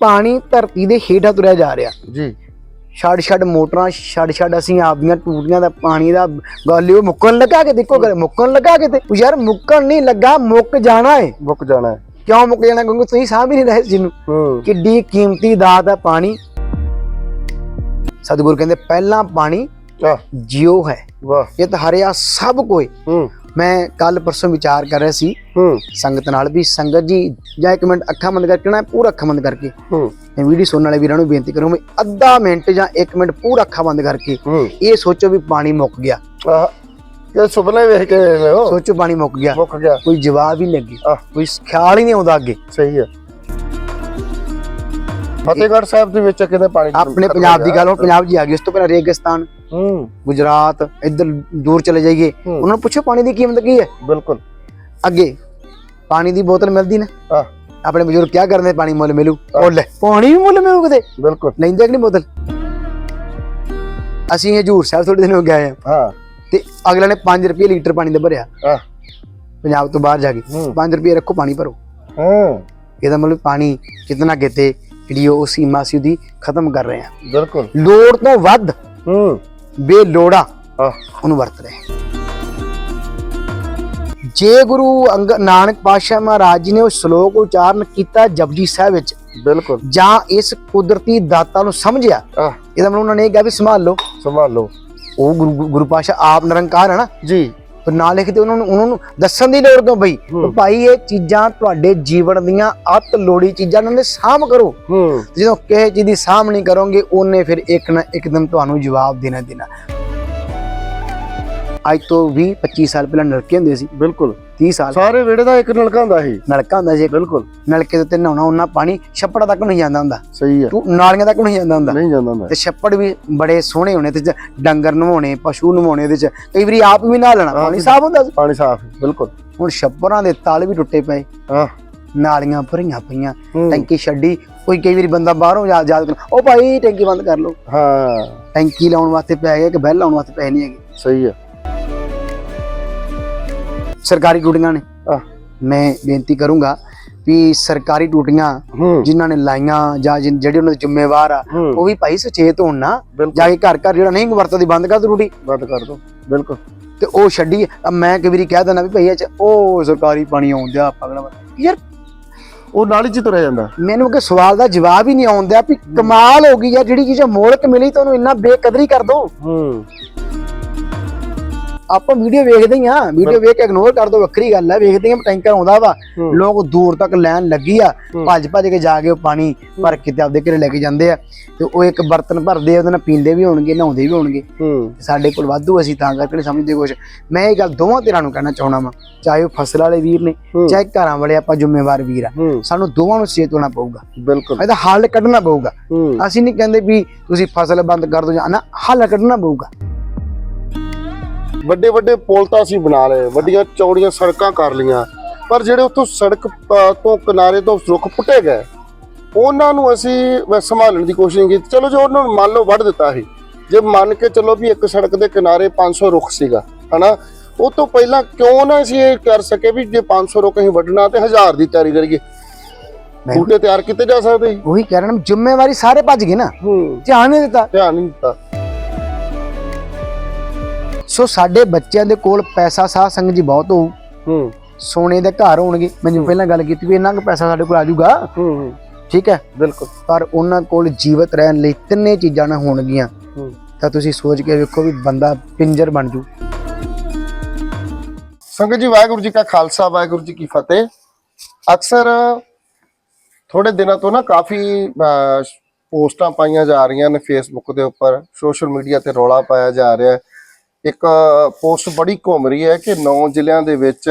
ਪਾਣੀ ਧਰਤੀ ਦੇ ਹੇਠਾਂ ਤੁਰਿਆ ਜਾ ਰਿਹਾ। ਜੀ। ਛੱਡ ਛੱਡ ਮੋਟਰਾਂ ਛੱਡ ਛੱਡ ਅਸੀਂ ਆਪਦੀਆਂ ਟੂਟੀਆਂ ਦਾ ਪਾਣੀ ਦਾ ਗੱਲ ਉਹ ਮੁੱਕਣ ਲੱਗਾ ਕਿ ਦੇਖੋ ਕਰੇ ਮੁੱਕਣ ਲੱਗਾ ਕਿਤੇ? ਉਹ ਯਾਰ ਮੁੱਕਣ ਨਹੀਂ ਲੱਗਾ ਮੁੱਕ ਜਾਣਾ ਏ। ਮੁੱਕ ਜਾਣਾ ਹੈ ਕਿਉਂ ਮੁੱਕ ਜਾਣਾ? ਕਿਉਂਕਿ ਤੁਸੀਂ ਸਾਂਭ ਹੀ ਨਹੀਂ ਰਹੇ ਜਿਹਨੂੰ ਹੂੰ। ਕਿੱਡੀ ਕੀਮਤੀ ਦਾਤ ਹੈ ਪਾਣੀ। ਸਤਿਗੁਰ ਕਹਿੰਦੇ ਪਹਿਲਾ ਪਾਣੀ ਜਿਉ ਹੈ। ਵਾਹ। ਇਹ ਤਾਂ ਹਰਿਆ ਸਭ ਕੋਈ ਹੂੰ। ਮੈਂ ਕੱਲ ਪਰਸੋਂ ਵਿਚਾਰ ਕਰ ਰਿਹਾ ਸੀ ਹੂੰ। ਸੰਗਤ ਨਾਲ ਵੀ ਸੰਗਤ ਜੀ ਜਾਂ ਇੱਕ ਮਿੰਟ ਅੱਖਾਂ ਬੰਦ ਕਰਕੇ ਨਾ ਪੂਰਾ ਅੱਖਾਂ ਬੰਦ ਕਰਕੇ। ਹੂੰ। ਮੈਂ ਵੀਡੀਓ ਸੁਣਨ ਵਾਲੇ ਵੀਰਾਂ ਨੂੰ ਬੇਨਤੀ ਕਰੂੰ ਵੀ ਅੱਧਾ ਮਿੰਟ ਜਾਂ 1 ਮਿੰਟ ਪੂਰਾ ਅੱਖਾਂ ਬੰਦ ਕਰਕੇ ਇਹ ਸੋਚੋ ਵੀ ਪਾਣੀ ਮੁੱਕ ਗਿਆ। ਆਹ ਇਹ ਸੁਪਨੇ ਵੇਖ ਕੇ ਸੋਚੋ ਪਾਣੀ ਮੁੱਕ ਗਿਆ। ਮੁੱਕ ਗਿਆ। ਕੋਈ ਜਵਾਬ ਹੀ ਨਹੀਂ ਲੱਗੇ। ਆਹ। ਕੋਈ ਖਿਆਲ ਹੀ ਨਹੀਂ ਆਉਂਦਾ ਅੱਗੇ। ਸਹੀ ਹੈ। ਫਤਿਹਗੜ੍ਹ ਸਾਹਿਬ ਦੇ ਵਿੱਚ ਕਿਤੇ ਪਾਣੀ ਆਪਣੇ ਪੰਜਾਬ ਦੀ ਗੱਲ ਹੁਣ ਪੰਜਾਬ ਜੀ ਆ ਗਈ ਉਸ ਤੋਂ ਪਹਿਲਾਂ ਰੇਗਿਸਤਾਨ ਗੁਜਰਾਤ ਇੱਧਰ ਦੂਰ ਚਲੇ ਜਾਈਏ। ਹੂੰ। ਉਹਨਾਂ ਨੂੰ ਪੁੱਛੋ ਪਾਣੀ ਦੀ ਕੀਮਤ ਕੀ ਹੈ? ਬਿਲਕੁਲ। ਅੱਗੇ ਪਾਣੀ ਦੀ ਬੋਤਲ ਮਿਲਦੀ ਨਾ? ਆਪਣੇ ਬਜ਼ੁਰਗ ਕੀ ਕਰਦੇ ਪਾਣੀ ਮੁੱਲ ਮਿਲੂ? ਉਹ ਲੈ ਪਾਣੀ ਵੀ ਮੁੱਲ ਮਿਲੂ ਕਿਤੇ? ਬਿਲਕੁਲ। ਲੈਂਦੇ ਕਿ ਨਹੀਂ ਬੋਤਲ। ਅਸੀਂ ਹਜੂਰ ਸਾਹਿਬ ਥੋੜੇ ਦਿਨ ਹੋ ਗਏ ਆ ਹਾਂ। ਤੇ ਅਗਲੇ ਨੇ 5 ਰੁਪਏ ਲੀਟਰ ਪਾਣੀ ਦਾ ਭਰਿਆ। ਆਹ ਪੰਜਾਬ ਤੋਂ ਬਾਹਰ ਜਾ ਕੇ। ਹੂੰ। 5 ਰੁਪਏ ਰੱਖੋ ਪਾਣੀ ਭਰੋ। ਹੂੰ। ਇਹਦਾ ਮਤਲਬ ਪਾਣੀ ਕਿਤਨਾ ਕਿਤੇ ਜਿਹੜੀ ਉਹ ਸੀਮਾ ਸੀ ਉਹਦੀ ਖਤਮ ਕਰ ਰਹੇ ਆ ਬਿਲਕੁਲ। ਲੋੜ ਤੋਂ ਵੱਧ ਹੂੰ। ਬੇਲੋੜਾ ਉਹਨੂੰ ਵਰਤ ਰਹੇ। ਜੇ ਗੁਰੂ ਅੰਗ ਨਾਨਕ ਪਾਤਸ਼ਾਹ ਮਹਾਰਾਜ ਜੀ ਨੇ ਉਹ ਸ਼ਲੋਕ ਉਚਾਰਨ ਕੀਤਾ ਜਪਜੀ ਸਾਹਿਬ ਵਿੱਚ ਬਿਲਕੁਲ। ਜਾਂ ਇਸ ਕੁਦਰਤੀ ਦਾਤਾ ਨੂੰ ਸਮਝਿਆ ਇਹਦਾ ਮਤਲਬ ਉਹਨਾਂ ਨੇ ਇਹ ਕਿਹਾ ਵੀ ਸੰਭਾਲ। ਲਓ ਸੰਭਾਲੋ। ਉਹ ਗੁਰੂ ਗੁਰੂ ਪਾਤਸ਼ਾਹ ਆਪ ਨਿਰੰਕਾਰ ਹੈ ਨਾ? ਜੀ। ਪਰ ਨਾ ਲਿਖਦੇ ਉਹਨਾਂ ਨੂੰ ਉਹਨਾਂ ਨੂੰ ਦੱਸਣ ਦੀ ਲੋੜ ਕਿਉਂ ਬਈ। ਭਾਈ ਇਹ ਚੀਜ਼ਾਂ ਤੁਹਾਡੇ ਜੀਵਨ ਦੀਆਂ ਅਤ ਲੋੜੀ ਚੀਜ਼ਾਂ ਇਹਨਾਂ ਦੇ ਸਾਂਭ ਕਰੋ। ਜਦੋਂ ਕਿਸੇ ਚੀਜ਼ ਦੀ ਨਹੀਂ ਕਰੋਗੇ ਉਹਨੇ ਫਿਰ ਇੱਕ ਨਾ ਇੱਕ ਦਿਨ ਤੁਹਾਨੂੰ ਜਵਾਬ ਦੇਣਾ ਦੇਣਾ। ਅੱਜ ਤੋਂ 20 25 ਸਾਲ ਪਹਿਲਾਂ ਨਲਕੇ ਹੁੰਦੇ ਸੀ। ਬਿਲਕੁਲ। 30 ਸਾਲ। ਸਾਰੇ ਵਿਹੜੇ ਦਾ ਇੱਕ ਨਲਕਾ ਹੁੰਦਾ ਸੀ। ਨਲਕਾ ਹੁੰਦਾ ਸੀ ਬਿਲਕੁਲ। ਨਲਕੇ ਦੇ ਉੱਤੇ ਨਹਾਉਣਾ ਉਹਨਾਂ ਪਾਣੀ ਛੱਪੜਾ ਤੱਕ ਨਹੀਂ ਜਾਂਦਾ ਹੁੰਦਾ। ਸਹੀ ਹੈ। ਤੂੰ ਨਾਲੀਆਂ ਤੱਕ ਨਹੀਂ ਜਾਂਦਾ ਹੁੰਦਾ। ਨਹੀਂ ਜਾਂਦਾ ਹੁੰਦਾ। ਤੇ ਛੱਪੜ ਵੀ ਬੜੇ ਸੋਹਣੇ ਹੋਣੇ ਤੇ ਡੰਗਰ ਨਵਾਉਣੇ ਪਸ਼ੂ ਨਵਾਉਣੇ ਇਹਦੇ ਚ। ਕਈ ਵਾਰੀ ਆਪ ਵੀ ਨਹਾ ਲੈਣਾ ਪਾਣੀ ਸਾਫ਼ ਹੁੰਦਾ ਸੀ। ਪਾਣੀ ਸਾਫ਼ ਬਿਲਕੁਲ। ਹੁਣ ਛੱਪੜਾਂ ਦੇ ਤਲ ਵੀ ਟੁੱਟੇ ਪਏ। ਹਾਂ। ਨਾਲੀਆਂ ਭਰੀਆਂ ਪਈਆਂ। ਟੈਂਕੀ ਛੱਡੀ। ਕੋਈ ਕਈ ਵਾਰੀ ਬੰਦਾ ਬਾਹਰੋਂ ਯਾਦ ਯਾਦ ਕਰ ਉਹ ਭਾਈ ਟੈਂਕੀ ਬੰਦ ਕਰ ਲਓ। ਹਾਂ। ਟੈਂਕੀ ਲਾਉਣ ਵਾਸਤੇ ਪੈ ਗਏ ਕਿ ਬੈਲ ਲਾਉਣ ਵਾਸਤੇ ਪੈਸੇ ਨਹੀਂ ਹੈਗੇ। ਸਹੀ ਹੈ। ਸਰਕਾਰੀ ਟੂਟੀਆਂ ਨੇ। ਮੈਂ ਬੇਨਤੀ ਕਰੂੰਗਾ ਵੀ ਸਰਕਾਰੀ ਟੂਟੀਆਂ ਜਿਨ੍ਹਾਂ ਨੇ ਲਾਈਆਂ ਜਾਂ ਜਿਹੜੇ ਉਹਨਾਂ ਦੇ ਜ਼ਿੰਮੇਵਾਰ ਆ ਉਹ ਵੀ ਭਾਈ ਸੁਚੇਤ ਹੋਣ ਨਾ। ਜਾ ਕੇ ਘਰ ਘਰ ਜਿਹੜਾ ਨਹੀਂ ਵਰਤਦੀ ਬੰਦ ਕਰ ਦੋ ਟੂਟੀ ਬੰਦ ਕਰ ਦੋ। ਬਿਲਕੁਲ। ਤੇ ਉਹ ਛੱਡੀ। ਮੈਂ ਕਈ ਵਾਰੀ ਕਹਿ ਦਿੰਦਾ ਵੀ ਭਈ ਇਹ ਉਹ ਸਰਕਾਰੀ ਪਾਣੀ ਆਉਂਦਿਆ ਪਗੜਾ ਯਾਰ ਉਹ ਨਾਲੀ ਚ ਤੁਰਿਆ ਜਾਂਦਾ। ਮੈਨੂੰ ਕਿ ਸਵਾਲ ਦਾ ਜਵਾਬ ਹੀ ਨਹੀਂ ਆਉਂਦਾ ਵੀ ਕਮਾਲ ਹੋ ਗਈ ਯਾਰ ਜਿਹੜੀ ਚੀਜ਼ ਮੁਲਕ ਮਿਲੀ ਤਾਂ ਉਹਨੂੰ ਇੰਨਾ ਬੇਕਦਰੀ ਕਰ ਦੋ। ਹੂੰ। ਆਪਾਂ ਵੀਡੀਓ ਵੇਖਦੇ ਹੀ ਆ ਵੀਡੀਓ ਵੇਖ ਕੇ ਇਗਨੋਰ ਕਰ ਦੋ ਵੱਖਰੀ ਗੱਲ ਹੈ ਵੇਖਦੇ ਆ ਟੈਂਕਰ ਆਉਂਦਾ ਵਾ। ਲੋਕ ਦੂਰ ਤੱਕ ਲੈਣ ਲੱਗੀ ਆ। ਭੱਜ ਭੱਜ ਕੇ ਜਾ ਕੇ ਉਹ ਪਾਣੀ ਭਰ ਕੇ ਤੇ ਆਪਦੇ ਘਰੇ ਲੈ ਕੇ ਜਾਂਦੇ ਆ। ਤੇ ਉਹ ਇੱਕ ਬਰਤਨ ਭਰਦੇ ਆ ਉਹਦੇ ਨਾਲ ਪੀਂਦੇ ਵੀ ਹੋਣਗੇ ਨਹਾਉਂਦੇ ਵੀ ਹੋਣਗੇ। ਸਾਡੇ ਕੋਲ ਵਾਧੂ ਅਸੀਂ ਤਾਂ ਕਰਕੇ ਸਮਝਦੇ ਕੁਝ ਮੈਂ ਇਹ ਗੱਲ ਦੋਵਾਂ ਧਿਰਾਂ ਨੂੰ ਕਹਿਣਾ ਚਾਹਣਾ ਵਾਂ ਚਾਹੇ ਉਹ ਫਸਲ ਵਾਲੇ ਵੀਰ ਨੇ। ਚਾਹੇ ਘਰਾਂ ਵਾਲੇ ਆਪਾਂ ਜ਼ਿੰਮੇਵਾਰ ਵੀਰ ਆ। ਸਾਨੂੰ ਦੋਵਾਂ ਨੂੰ ਸੁਚੇਤ ਹੋਣਾ ਪਊਗਾ। ਬਿਲਕੁਲ। ਇਹਦਾ ਹੱਲ ਕੱਢਣਾ ਪਊਗਾ। ਅਸੀਂ ਨਹੀਂ ਕਹਿੰਦੇ ਵੀ ਤੁਸੀਂ ਫਸਲ ਬੰਦ ਕਰ ਦਿਓ ਜਾਂ ਨਾ ਹੱਲ ਕੱਢਣਾ ਪਊਗਾ। ਵੱਡੇ ਵੱਡੇ ਪੁਲ ਤਾਂ ਅਸੀਂ ਬਣਾ ਲਏ ਵੱਡੀਆਂ ਚੌੜੀਆਂ ਸੜਕਾਂ ਕਰ ਲੀਆਂ ਪਰ ਜਿਹੜੇ ਉੱਥੋਂ ਸੜਕ ਤੋਂ ਕਿਨਾਰੇ ਤੋਂ ਰੁੱਖ ਪੁੱਟੇ ਗਏ ਉਹਨਾਂ ਨੂੰ ਅਸੀਂ ਸੰਭਾਲਣ ਦੀ ਕੋਸ਼ਿਸ਼ ਕੀਤੀ। ਚਲੋ ਜੇ ਉਹਨਾਂ ਨੂੰ ਮੰਨ ਲਓ ਵੱਢ ਦਿੱਤਾ ਸੀ। ਜੇ ਮੰਨ ਕੇ ਚੱਲੋ ਵੀ ਇੱਕ ਸੜਕ ਦੇ ਕਿਨਾਰੇ 500 ਰੁੱਖ ਸੀਗਾ ਹਨਾ? ਉਹ ਤੋਂ ਪਹਿਲਾਂ ਕਿਉਂ ਨਾ ਅਸੀਂ ਇਹ ਕਰ ਸਕੇ ਵੀ ਜੇ 500 ਰੁੱਖ ਅਸੀਂ ਵੱਢਣਾ ਤੇ 1000 ਦੀ ਤਿਆਰੀ ਕਰੀਏ। ਬੂਟੇ ਤਿਆਰ ਕੀਤੇ ਜਾ ਸਕਦੇ ਉਹੀ ਕਹਿ ਰਿਹਾ ਨਾ ਜ਼ਿੰਮੇਵਾਰੀ ਸਾਰੇ ਭੱਜ ਗਏ ਨਾ। ਧਿਆਨ ਨਹੀਂ ਦਿੱਤਾ। ਧਿਆਨ ਨਹੀਂ ਦਿੱਤਾ। ਸੋ ਸਾਡੇ ਬੱਚਿਆਂ ਦੇ ਕੋਲ ਪੈਸਾ ਸਾਧ ਸੰਗਤ ਜੀ ਬਹੁਤ ਹੋਊ। ਹੂੰ। ਸੋਨੇ ਦੇ ਘਰ ਹੋਣਗੇ। ਮੈਂ ਜਿਵੇਂ ਪਹਿਲਾਂ ਗੱਲ ਕੀਤੀ ਵੀ ਇੰਨਾ ਕੁ ਪੈਸਾ ਸਾਡੇ ਕੋਲ ਆ ਜਾਊਗਾ। ਹੂੰ ਹੂੰ, ਠੀਕ ਹੈ? ਬਿਲਕੁਲ। ਪਰ ਉਹਨਾਂ ਕੋਲ ਜੀਵਤ ਰਹਿਣ ਲਈ ਤਿੰਨੇ ਚੀਜ਼ਾਂ ਨਾ ਹੋਣਗੀਆਂ। ਹੂੰ। ਤਾਂ ਤੁਸੀਂ ਸੋਚ ਕੇ ਵੇਖੋ ਵੀ ਬੰਦਾ ਪਿੰਜਰ ਬਣ ਜੂ। ਸੰਗਤ ਜੀ ਵਾਹਿਗੁਰੂ ਜੀ ਕਾ ਖਾਲਸਾ ਵਾਹਿਗੁਰੂ ਜੀ ਕੀ ਫਤਿਹ। ਅਕਸਰ ਥੋੜੇ ਦਿਨਾਂ ਤੋਂ ਨਾ ਕਾਫੀ ਪੋਸਟਾਂ ਪਾਈਆਂ ਜਾ ਰਹੀਆਂ ਨੇ ਫੇਸਬੁੱਕ ਦੇ ਉੱਪਰ। ਸੋਸ਼ਲ ਮੀਡੀਆ ਤੇ ਰੌਲਾ ਪਾਇਆ ਜਾ ਰਿਹਾ ਹੈ। ਇੱਕ ਪੋਸਟ ਬੜੀ ਘੁੰਮ ਰਹੀ ਹੈ ਕਿ ਨੌ ਜ਼ਿਲ੍ਹਿਆਂ ਦੇ ਵਿੱਚ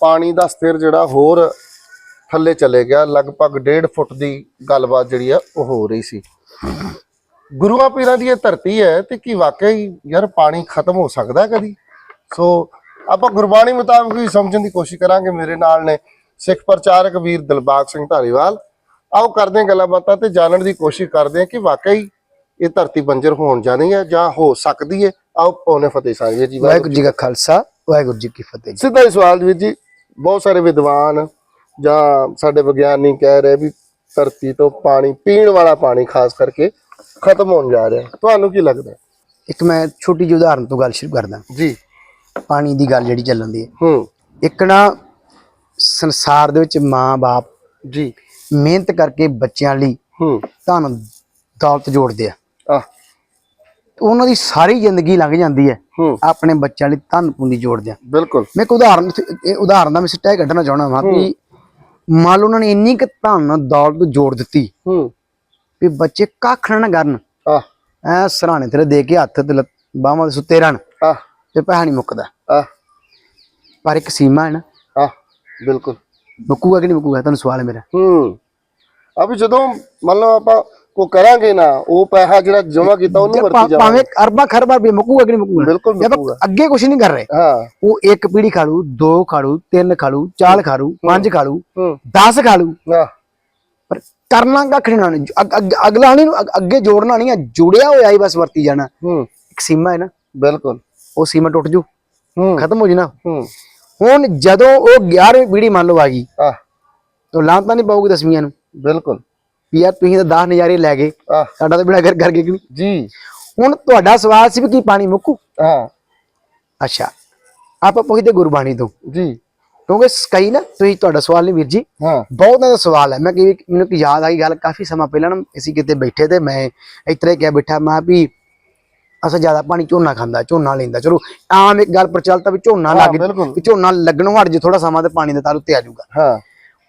ਪਾਣੀ ਦਾ ਸਤਰ ਜਿਹੜਾ ਹੋਰ ਥੱਲੇ ਚਲੇ ਗਿਆ। ਲਗਭਗ 1.5 ਫੁੱਟ ਦੀ ਗੱਲਬਾਤ ਜਿਹੜੀ ਆ, ਉਹ ਹੋ ਰਹੀ ਸੀ। ਗੁਰੂਆਂ ਪੀਰਾਂ ਦੀ ਇਹ ਧਰਤੀ ਹੈ ਤੇ ਕੀ ਵਾਕਈ ਯਾਰ ਪਾਣੀ ਖਤਮ ਹੋ ਸਕਦਾ ਕਦੀ? ਸੋ ਆਪਾਂ ਗੁਰਬਾਣੀ ਮੁਤਾਬਕ ਹੀ ਸਮਝਣ ਦੀ ਕੋਸ਼ਿਸ਼ ਕਰਾਂਗੇ। ਮੇਰੇ ਨਾਲ ਨੇ ਸਿੱਖ ਪ੍ਰਚਾਰਕ ਵੀਰ ਦਿਲਬਾਗ ਸਿੰਘ ਧਾਰੀਵਾਲ ਆਓ ਕਰਦੇ ਹਾਂ ਗੱਲਾਂ ਬਾਤਾਂ ਤੇ ਜਾਣਨ ਦੀ ਕੋਸ਼ਿਸ਼ ਕਰਦੇ ਹਾਂ ਕਿ ਵਾਕਈ ਇਹ ਧਰਤੀ ਬੰਜਰ ਹੋਣ ਜਾਣੀ ਹੈ ਜਾਂ ਹੋ ਸਕਦੀ ਹੈ। ਆਓ ਪੌਨੇ ਫਤਿਹ ਸਾਂਝੇ ਜੀ ਵਾਹਿਗੁਰੂ ਜੀ ਕਾ ਖਾਲਸਾ ਵਾਹਿਗੁਰੂ ਜੀ ਕੀ ਫਤਿਹ ਸਿੱਧਾ ਹੀ ਸਵਾਲ ਵੀਰ ਜੀ ਬਹੁਤ ਸਾਰੇ ਵਿਦਵਾਨ ਜਾਂ ਸਾਡੇ ਵਿਗਿਆਨੀ ਕਹਿ ਰਹੇ ਵੀ ਧਰਤੀ ਤੋਂ ਪਾਣੀ ਪੀਣ ਵਾਲਾ ਪਾਣੀ ਖਾਸ ਕਰਕੇ ਖਤਮ ਹੋਣ ਜਾ ਰਿਹਾ। ਤੁਹਾਨੂੰ ਕੀ ਲੱਗਦਾ ਇੱਕ ਮੈਂ ਛੋਟੀ ਜਿਹੀ ਉਦਾਹਰਨ ਤੋਂ ਗੱਲ ਸ਼ੁਰੂ ਕਰਦਾ। ਜੀ। ਪਾਣੀ ਦੀ ਗੱਲ ਜਿਹੜੀ ਚੱਲਣ ਦੀ ਹੈ। ਹੂੰ। ਇੱਕ ਨਾ ਸੰਸਾਰ ਦੇ ਵਿੱਚ ਮਾਂ-ਬਾਪ ਜੀ। ਮਿਹਨਤ ਕਰਕੇ ਬੱਚਿਆਂ ਲਈ ਹੂੰ। ਧਨ ਦੌਲਤ ਜੋੜਦੇ ਆ। ਆ ਉਹਨਾਂ ਦੀ ਸਾਰੀ ਜ਼ਿੰਦਗੀ ਲੰਘ ਜਾਂਦੀ ਹੈ। ਆਪਣੇ ਬੱਚਿਆਂ ਲਈ ਧਨ ਪੂੰਜੀ ਜੋੜਦੇ ਆ ਬਿਲਕੁਲ। ਮੈਂ ਇੱਕ ਉਦਾਹਰਨ ਇਹ ਉਦਾਹਰਨ ਦਾ ਮੈਂ ਸਿੱਟਾ ਕੱਢਣਾ ਚਾਹਣਾ ਹਾਂ। ਕਿ ਮੰਨ ਲਓ ਉਹਨਾਂ ਨੇ ਇੰਨੀ ਕੁ ਧਨ ਦੌਲਤ ਜੋੜ ਦਿੱਤੀ ਹੂੰ। ਵੀ ਬੱਚੇ ਕੱਖ ਨਾ ਕਰਨ। ਆ ਐ ਸਰਾਣੇ ਤੇ ਦੇ ਕੇ ਹੱਥ ਤੇ ਬਾਹਾਂ ਦੇ ਸੁੱਤੇ ਰਹਿਣ। ਆ ਤੇ ਪੈਸਾ ਨਹੀਂ ਮੁੱਕਦਾ। ਆ ਪਰ ਇੱਕ ਸੀਮਾ ਹੈ ਨਾ। ਆ ਬਿਲਕੁਲ। ਮੁੱਕੂਗਾ ਕਿ ਨਹੀਂ ਮੁੱਕੂਗਾ? ਤੁਹਾਨੂੰ ਸਵਾਲ ਹੈ ਮੇਰਾ। ਹੂੰ। ਵੀ ਜਦੋਂ ਮੰਨ ਲਓ ਆਪਾਂ ਕੋ ਕਰਾਂਗੇ ਨਾ ਉਹ ਪੈਸਾ ਜਿਹੜਾ ਜਮਾ ਕੀਤਾ ਉਹਨੂੰ ਵਰਤੀ ਜਾਵਾਂਗੇ ਭਾਵੇਂ ਅਰਬਾਂ ਖਰਬਾਂ ਰੁਪਏ ਮੁੱਕੂਗਾ ਕਿ ਨਹੀਂ ਮੁੱਕੂਗਾ? ਬਿਲਕੁਲ। ਅੱਗੇ ਕੁਝ ਨਹੀਂ ਕਰ ਰਹੇ ਹਾਂ। ਉਹ ਇੱਕ ਪੀੜੀ ਖਾੜੂ ਦੋ ਖਾੜੂ ਤਿੰਨ ਖਾੜੂ ਚਾਰ ਖਾੜੂ ਪੰਜ ਹੂੰ। 10 ਖਾੜੂ ਆ ਪਰ ਕਰਨਾ ਕੱਖ ਨਹੀਂ ਅਗਲਾ ਨਹੀਂ ਅਗ- ਜੋੜਨਾ ਨਹੀਂ ਜੁੜਿਆ ਹੋਇਆ ਹੀ ਬਸ ਵਰਤੀ ਜਾਣਾ। ਇੱਕ ਸੀਮਾ ਹੈ ਨਾ। ਬਿਲਕੁਲ। ਉਹ ਸੀਮਾ ਟੁੱਟ ਜੂ। ਹੂੰ। ਖਤਮ ਹੋ ਜਾਣਾ ਹੁਣ ਜਦੋਂ ਉਹ 11ਵੀਂ ਪੀੜੀ ਮੰਨ ਲਓ ਆ ਗਈ ਤਾਂ ਲਾਂ ਤਾਂ ਨਹੀਂ ਪਾਊਗੀ ਦਸਵੀਆਂ ਨੂੰ। ਬਿਲਕੁਲ। ਵੀ ਯਾਰ ਤੁਸੀਂ ਤਾਂ 10 ਨਜ਼ਾਰੇ ਲੈ ਗਏ। ਆ ਸਾਡਾ ਤਾਂ ਬਿੜਾ ਕਰ ਕਰਕੇ ਕਿ ਨਹੀਂ? ਜੀ। ਹੁਣ ਤੁਹਾਡਾ ਸਵਾਲ ਸੀ ਵੀ ਕੀ ਪਾਣੀ ਮੁੱਕੂ? ਹਾਂ। ਅੱਛਾ। ਆਪਾਂ ਪੁੱਛਦੇ ਗੁਰਬਾਣੀ ਤੋਂ। ਜੀ। ਕਿਉਂਕਿ ਕਈ ਨਾ ਤੁਸੀਂ ਤੁਹਾਡਾ ਸਵਾਲ ਨਹੀਂ ਵੀਰ ਜੀ। ਹਾਂ। ਬਹੁਤਾਂ ਦਾ ਸਵਾਲ ਹੈ। ਮੈਂ ਕਿ ਮੈਨੂੰ ਕਿ ਯਾਦ ਆਈ ਗੱਲ ਕਾਫੀ ਸਮਾਂ ਪਹਿਲਾਂ ਨਾ ਅਸੀਂ ਕਿਤੇ ਬੈਠੇ ਤੇ ਮੈਂ ਇਤਰੇ ਕਿਹਾ ਬੈਠਾ ਮੈਂ ਵੀ ਅਸਾਂ ਜ਼ਿਆਦਾ ਪਾਣੀ ਝੋਨਾ ਖਾਂਦਾ ਝੋਨਾ ਲੈਂਦਾ। ਚਲੋ ਆਮ ਇੱਕ ਗੱਲ ਪ੍ਰਚਲਿਤ ਆ ਵੀ ਝੋਨਾ ਹਾਂ, ਲੱਗ ਬਿਲਕੁਲ। ਵੀ ਝੋਨਾ ਲੱਗਣੋਂ ਹਟ ਜੇ ਥੋੜਾ ਸਮਾਂ ਤੇ ਪਾਣੀ ਦਾ ਤਾਰ ਉੱਤੇ ਆ ਜਾਊਗਾ। ਹਾਂ।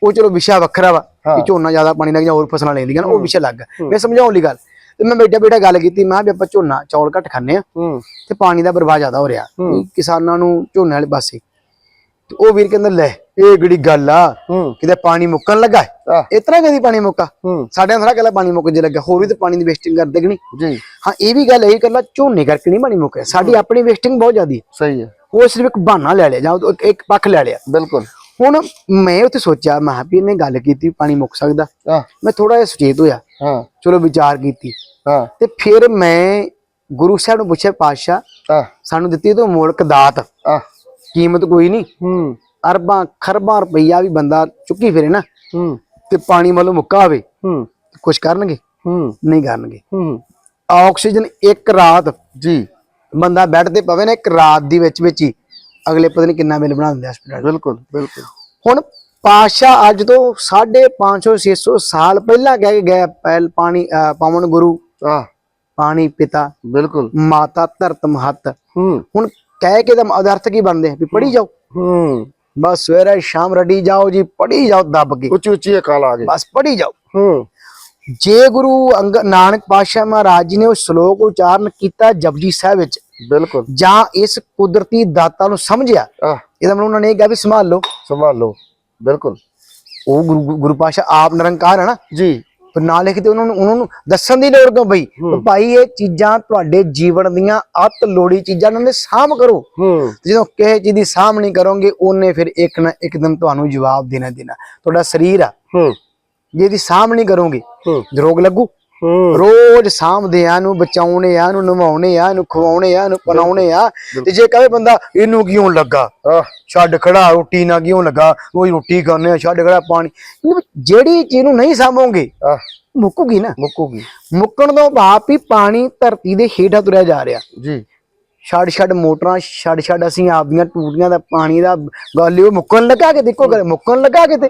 ਉਹ ਚਲੋ ਵਿਸ਼ਾ ਵੱਖਰਾ ਵਾ। ਕਿ ਝੋਨਾ ਜ਼ਿਆਦਾ ਪਾਣੀ ਲੱਗ ਜਾਂ ਹੋਰ ਫਸਲਾਂ ਲੈਂਦੀਆਂ ਉਹ ਵਿਸ਼ਾ ਲੱਗ ਮੈਂ ਸਮਝਾਉਣ ਲਈ ਗੱਲ ਤੇ ਮੈਂ ਬੈਠਾ ਬੈਠਾ ਗੱਲ ਕੀਤੀ ਮੈਂ ਵੀ ਆਪਾਂ ਝੋਨਾ ਚੌਲ ਘੱਟ ਖਾਂਦੇ ਆ ਹੂੰ। ਤੇ ਪਾਣੀ ਦਾ ਬਰਬਾਦ ਜ਼ਿਆਦਾ ਹੋ ਰਿਹਾ। ਕਿਸਾਨਾਂ ਨੂੰ ਝੋਨੇ ਵਾਲੇ ਪਾਸੇ। ਤੇ ਉਹ ਵੀਰ ਕਹਿੰਦਾ ਲੈ ਇਹ ਕਿਹੜੀ ਗੱਲ ਆ? ਹੂੰ। ਕਿਤੇ ਪਾਣੀ ਮੁੱਕਣ ਲੱਗਾ ਹੈ? ਇਤਨਾ ਕਦੀ ਪਾਣੀ ਮੁੱਕਾ? ਹੂੰ। ਸਾਡੇ ਅੰਦਰ ਕੱਲਾ ਪਾਣੀ ਮੁੱਕ ਜੇ ਲੱਗਾ ਹੋਰ ਵੀ ਤੇ ਪਾਣੀ ਦੀ ਵੇਸਟਿੰਗ ਕਰਦੇ ਕਿ ਨਹੀਂ? ਜੀ। ਹਾਂ ਇਹ ਵੀ ਗੱਲ ਇਹੀ ਕੱਲਾ ਝੋਨੇ ਕਰਕੇ ਨਹੀਂ ਪਾਣੀ ਮੁੱਕਿਆ। ਸਾਡੀ ਆਪਣੀ ਵੇਸਟਿੰਗ ਬਹੁਤ ਜ਼ਿਆਦੀ ਹੈ। ਸਹੀ ਹੈ। ਉਹ ਸਿਰਫ ਇੱਕ ਬਹਾਨਾ ਲੈ ਲਿਆ ਜਾਂ ਇੱਕ ਪੱਖ ਲੈ ਲਿਆ। ਬਿਲਕੁਲ। ਹੁਣ ਮੈਂ ਉੱਥੇ ਸੋਚਿਆ ਮੈਂ ਕਿਹਾ ਵੀ ਇਹਨੇ ਗੱਲ ਕੀਤੀ ਪਾਣੀ ਮੁੱਕ ਸਕਦਾ। ਮੈਂ ਥੋੜਾ ਜਿਹਾ ਸੁਚੇਤ ਹੋਇਆ। ਹਾਂ। ਚਲੋ ਵਿਚਾਰ ਕੀਤੀ। ਹਾਂ। ਤੇ ਫਿਰ ਮੈਂ ਗੁਰੂ ਸਾਹਿਬ ਨੂੰ ਪੁੱਛਿਆ ਪਾਤਸ਼ਾਹ ਸਾਨੂੰ ਦਿੱਤੀ ਤੂੰ ਮੁਲਕ ਦਾਤ। ਕੀਮਤ ਕੋਈ ਨਹੀਂ। ਹੂੰ। ਅਰਬਾਂ ਖਰਬਾਂ ਰੁਪਈਆ ਵੀ ਬੰਦਾ ਚੁੱਕੀ ਫਿਰੇ ਨਾ। ਹੂੰ। ਤੇ ਪਾਣੀ ਮਤਲਬ ਮੁੱਕਾ ਹੋਵੇ। ਹੂੰ। ਕੁਝ ਕਰਨਗੇ? ਹੂੰ। ਨਹੀਂ ਕਰਨਗੇ। ਹੂੰ। ਆਕਸੀਜਨ ਇੱਕ ਰਾਤ ਜੀ। ਬੰਦਾ ਬੈੱਡ ਤੇ ਪਵੇ ਨਾ ਇੱਕ ਰਾਤ ਦੀ ਵਿੱਚ ਵਿੱਚ ਹੀ। ਅਗਲੇ ਪਤਾ ਨਹੀਂ ਕਿੰਨਾ ਬਿੱਲ ਬਣਾ ਦਿੰਦੇ ਹਸਪੀਟਲ ਬਿਲਕੁਲ ਬਿਲਕੁਲ। ਹੁਣ ਪਾਸ਼ਾ ਅੱਜ ਤੋਂ 550 600 ਸਾਲ ਪਹਿਲਾਂ ਕਹਿ ਕੇ ਗਏ ਪਹਿਲ ਪਾਣੀ ਪਵਨ ਗੁਰੂ ਆ ਪਾਣੀ ਪਿਤਾ ਬਿਲਕੁਲ। ਮਾਤਾ ਧਰਤ ਮਹਤ। ਹੁਣ ਕਹਿ ਕੇ ਤਾਂ ਅਦਰਥ ਕੀ ਬਣਦੇ ਵੀ ਪੜੀ ਜਾਓ। ਹੂੰ। ਬਸ ਸਵੇਰੇ ਸ਼ਾਮ ਰੜੀ ਜਾਓ ਜੀ ਪੜੀ ਜਾਓ ਦੱਬ ਕੇ। ਉੱਚੀ ਉੱਚੀ ਅਕਾਲ ਆ ਗਈ। ਬਸ ਪੜੀ ਜਾਓ। ਹੂੰ। ਜੇ ਗੁਰੂ ਅੰਗ ਨਾਨਕ ਪਾਤਸ਼ਾਹ ਮਹਾਰਾਜ ਜੀ ਨੇ ਉਹ ਸ਼ਲੋਕ ਉਚਾਰਨ ਕੀਤਾ ਜਪਜੀ ਸਾਹਿਬ ਵਿੱਚ ਬਿਲਕੁਲ। ਜਾਂ ਇਸ ਕੁਦਰਤੀ ਦਾਤਾ ਨੂੰ ਸਮਝਿਆ ਇਹਦਾ ਮਤਲਬ ਉਹਨਾਂ ਨੇ ਇਹ ਕਿਹਾ ਵੀ ਸੰਭਾਲ ਲਓ। ਸੰਭਾਲੋ ਬਿਲਕੁਲ। ਉਹ ਗੁਰੂ ਗੁਰੂ ਪਾਤਸ਼ਾਹ ਆਪ ਨਿਰੰਕਾਰ ਹੈ ਨਾ? ਜੀ। ਪਰ ਨਾ ਲਿਖਦੇ ਉਹਨਾਂ ਨੂੰ ਉਹਨਾਂ ਨੂੰ ਦੱਸਣ ਦੀ ਲੋੜ ਕਿਉਂ ਵੀ ਭਾਈ ਇਹ ਚੀਜ਼ਾਂ ਤੁਹਾਡੇ ਜੀਵਨ ਦੀਆਂ ਅਤ ਲੋੜੀ ਚੀਜ਼ਾਂ ਇਹਨਾਂ ਦੇ ਸਾਂਭ ਕਰੋ। ਜਦੋਂ ਕਿਸੇ ਚੀਜ਼ ਦੀ ਸਾਂਭ ਨਹੀਂ ਕਰੋਗੇ ਉਹਨੇ ਫਿਰ ਇੱਕ ਨਾ ਇੱਕ ਦਿਨ ਤੁਹਾਨੂੰ ਜਵਾਬ ਦੇਣਾ ਦੇਣਾ। ਤੁਹਾਡਾ ਸਰੀਰ ਆ। ਹੂੰ। ਜੇ ਇਹਦੀ ਸਾਂਭ ਨਹੀਂ ਕਰੋਗੇ ਰੋਗ ਲੱਗੂ ਰੋਜ਼ ਸਾਂਭਦੇ ਆ ਇਹਨੂੰ ਬਚਾਉਣੇ ਆ ਇਹਨੂੰ ਨਵਾਉਣੇ ਆ ਇਹਨੂੰ ਖਵਾਉਣੇ ਆ ਇਹਨੂੰ ਪਨਾਉਣੇ ਆ ਤੇ ਜੇ ਕਹੇ ਬੰਦਾ ਇਹਨੂੰ ਕਿਉਂ ਲੱਗਾ? ਛੱਡ ਖੜਾ ਰੋਟੀ ਨਾ ਕਿਉਂ ਲੱਗਾ? ਉਹ ਰੋਟੀ ਖਾਣੇ ਆ ਛੱਡ ਖੜਾ ਪਾਣੀ। ਜਿਹੜੀ ਚੀਜ਼ ਨੂੰ ਨਹੀਂ ਸਾਂਭੋਗੇ ਮੁੱਕੂਗੀ ਨਾ। ਮੁੱਕੂਗੀ। ਮੁੱਕਣ ਤੋਂ ਬਾਅਦ ਹੀ ਪਾਣੀ ਧਰਤੀ ਦੇ ਹੇਠਾਂ ਤੁਰਿਆ ਜਾ ਰਿਹਾ। ਜੀ। ਛੱਡ ਛੱਡ ਮੋਟਰਾਂ ਛੱਡ ਛੱਡ ਅਸੀਂ ਆਪਦੀਆਂ ਟੂਟੀਆਂ ਦਾ ਪਾਣੀ ਦਾ ਗੱਲ ਉਹ ਮੁੱਕਣ ਲੱਗਾ ਕਿ ਦੇਖੋ ਮੁੱਕਣ ਲੱਗਾ ਕਿਤੇ?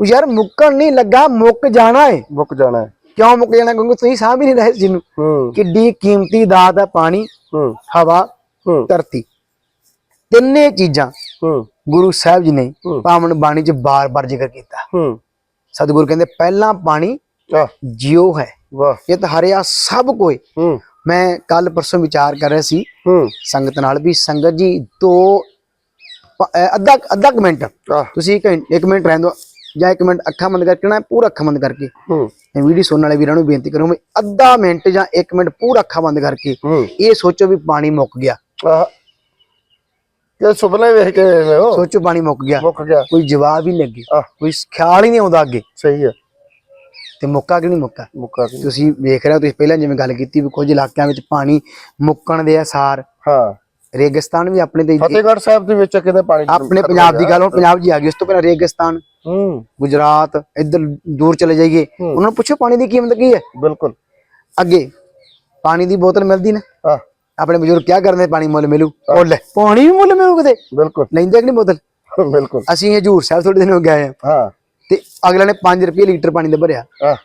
ਉਹ ਯਾਰ ਮੁੱਕਣ ਨਹੀਂ ਲੱਗਾ ਮੁੱਕ ਜਾਣਾ ਏ। ਮੁੱਕ ਜਾਣਾ ਹੈ ਕਿਉਂ ਮੁੱਕ ਜਾਣਾ? ਕਿਉਂਕਿ ਤੁਸੀਂ ਸਾਂਭ ਹੀ ਨਹੀਂ ਰਹੇ ਹੂੰ। ਕਿੱਡੀ ਕੀਮਤੀ ਦਾਤ ਹੈ ਪਾਣੀ ਹਵਾ ਧਰਤੀ। ਤਿੰਨੇ ਚੀਜ਼ਾਂ ਗੁਰੂ ਸਾਹਿਬ ਜੀ ਨੇ। ਪਾਵਨ ਬਾਣੀ 'ਚ ਬਾਰ-ਬਾਰ ਜ਼ਿਕਰ ਕੀਤਾ। ਸਤਿਗੁਰੂ ਕਹਿੰਦੇ ਪਹਿਲਾ ਪਾਣੀ ਜਿਉ ਹੈ। ਵਾਹ। ਇਹ ਤਾਂ ਹਰਿਆ ਸਭ ਕੋਈ ਮੈਂ ਕੱਲ ਪਰਸੋਂ ਵਿਚਾਰ ਕਰ ਰਿਹਾ ਸੀ। ਸੰਗਤ ਨਾਲ ਵੀ। ਸੰਗਤ ਜੀ ਦੋ ਅੱਧਾ ਅੱਧਾ ਮਿੰਟ। ਤੁਸੀਂ ਇੱਕ ਮਿੰਟ ਰਹਿੰਦੋ ਜਾਂ ਇੱਕ ਮਿੰਟ ਅੱਖਾਂ ਬੰਦ ਕਰਕੇ ਨਾ ਪੂਰਾ ਅੱਖਾਂ ਬੰਦ ਕਰਕੇ। ਹੂੰ। ਮੈਂ ਵੀਡੀਓ ਸੁਣਨ ਵਾਲੇ ਵੀਰਾਂ ਨੂੰ ਬੇਨਤੀ ਕਰੂੰ ਵੀ ਅੱਧਾ ਮਿੰਟ ਜਾਂ ਇੱਕ ਮਿੰਟ ਪੂਰਾ ਅੱਖਾਂ ਬੰਦ ਕਰਕੇ ਇਹ ਸੋਚੋ ਵੀ ਪਾਣੀ ਮੁੱਕ ਗਿਆ। ਇਹ ਸੁਪਨੇ ਵੇਖ ਕੇ ਲਿਓ ਸੋਚੋ ਪਾਣੀ ਮੁੱਕ ਗਿਆ। ਮੁੱਕ ਗਿਆ। ਕੋਈ ਜਵਾਬ ਹੀ ਨਹੀਂ ਲੱਗੇ। ਆ ਕੋਈ ਖਿਆਲ ਹੀ ਨਹੀਂ ਆਉਂਦਾ ਅੱਗੇ। ਸਹੀ ਹੈ ਤੇ ਮੁੱਕਾ ਕਿ ਨਹੀਂ ਮੁੱਕਾ? ਮੁੱਕਾ ਕੀ ਤੁਸੀਂ ਵੇਖ ਰਹੇ ਹੋ ਤੁਸੀਂ ਪਹਿਲਾਂ ਜਿਵੇਂ ਗੱਲ ਕੀਤੀ ਵੀ ਕੁਝ ਇਲਾਕਿਆਂ ਵਿੱਚ ਪਾਣੀ ਮੁੱਕਣ ਦੇ ਆਸਾਰ ਹਾਂ। ਰੇਗਿਸਤਾਨ ਵੀ ਆਪਣੇ ਤੇ ਫਤਿਹਗੜ੍ਹ ਸਾਹਿਬ ਦੇ ਵਿੱਚ ਕਿਤੇ ਪਾਣੀ ਆਪਣੇ ਪੰਜਾਬ ਦੀ ਗੱਲ ਹੁਣ ਪੰਜਾਬ ਜੀ ਆ ਗਈ ਉਸ ਤੋਂ ਪਹਿਲਾਂ ਰੇਗਿਸਤਾਨ ਹੂੰ। ਗੁਜਰਾਤ ਇੱਧਰ ਦੂਰ ਚਲੇ ਜਾਈਏ। ਉਹਨਾਂ ਨੂੰ ਪੁੱਛੋ ਪਾਣੀ ਦੀ ਕੀਮਤ ਕੀ ਹੈ? ਬਿਲਕੁਲ। ਅੱਗੇ ਪਾਣੀ ਦੀ ਬੋਤਲ ਮਿਲਦੀ ਨਾ? ਹਾਂ। ਆਪਣੇ ਬਜ਼ੁਰਗ ਕੀ ਕਰਦੇ ਪਾਣੀ ਮੁੱਲ ਮਿਲੂ? ਉਹ ਲੈ ਪਾਣੀ ਵੀ ਮੁੱਲ ਮਿਲੂ ਕਿਤੇ? ਬਿਲਕੁਲ। ਲੈਂਦੇ ਕਿ ਨਹੀਂ ਬੋਤਲ? ਬਿਲਕੁਲ। ਅਸੀਂ ਹਜੂਰ ਸਾਹਿਬ ਥੋੜੇ ਦਿਨ ਹੋ ਗਏ ਆ ਹਾਂ। ਤੇ ਅਗਲੇ ਨੇ 5 ਰੁਪਏ ਲੀਟਰ ਪਾਣੀ ਦਾ ਭਰਿਆ। ਹਾਂ।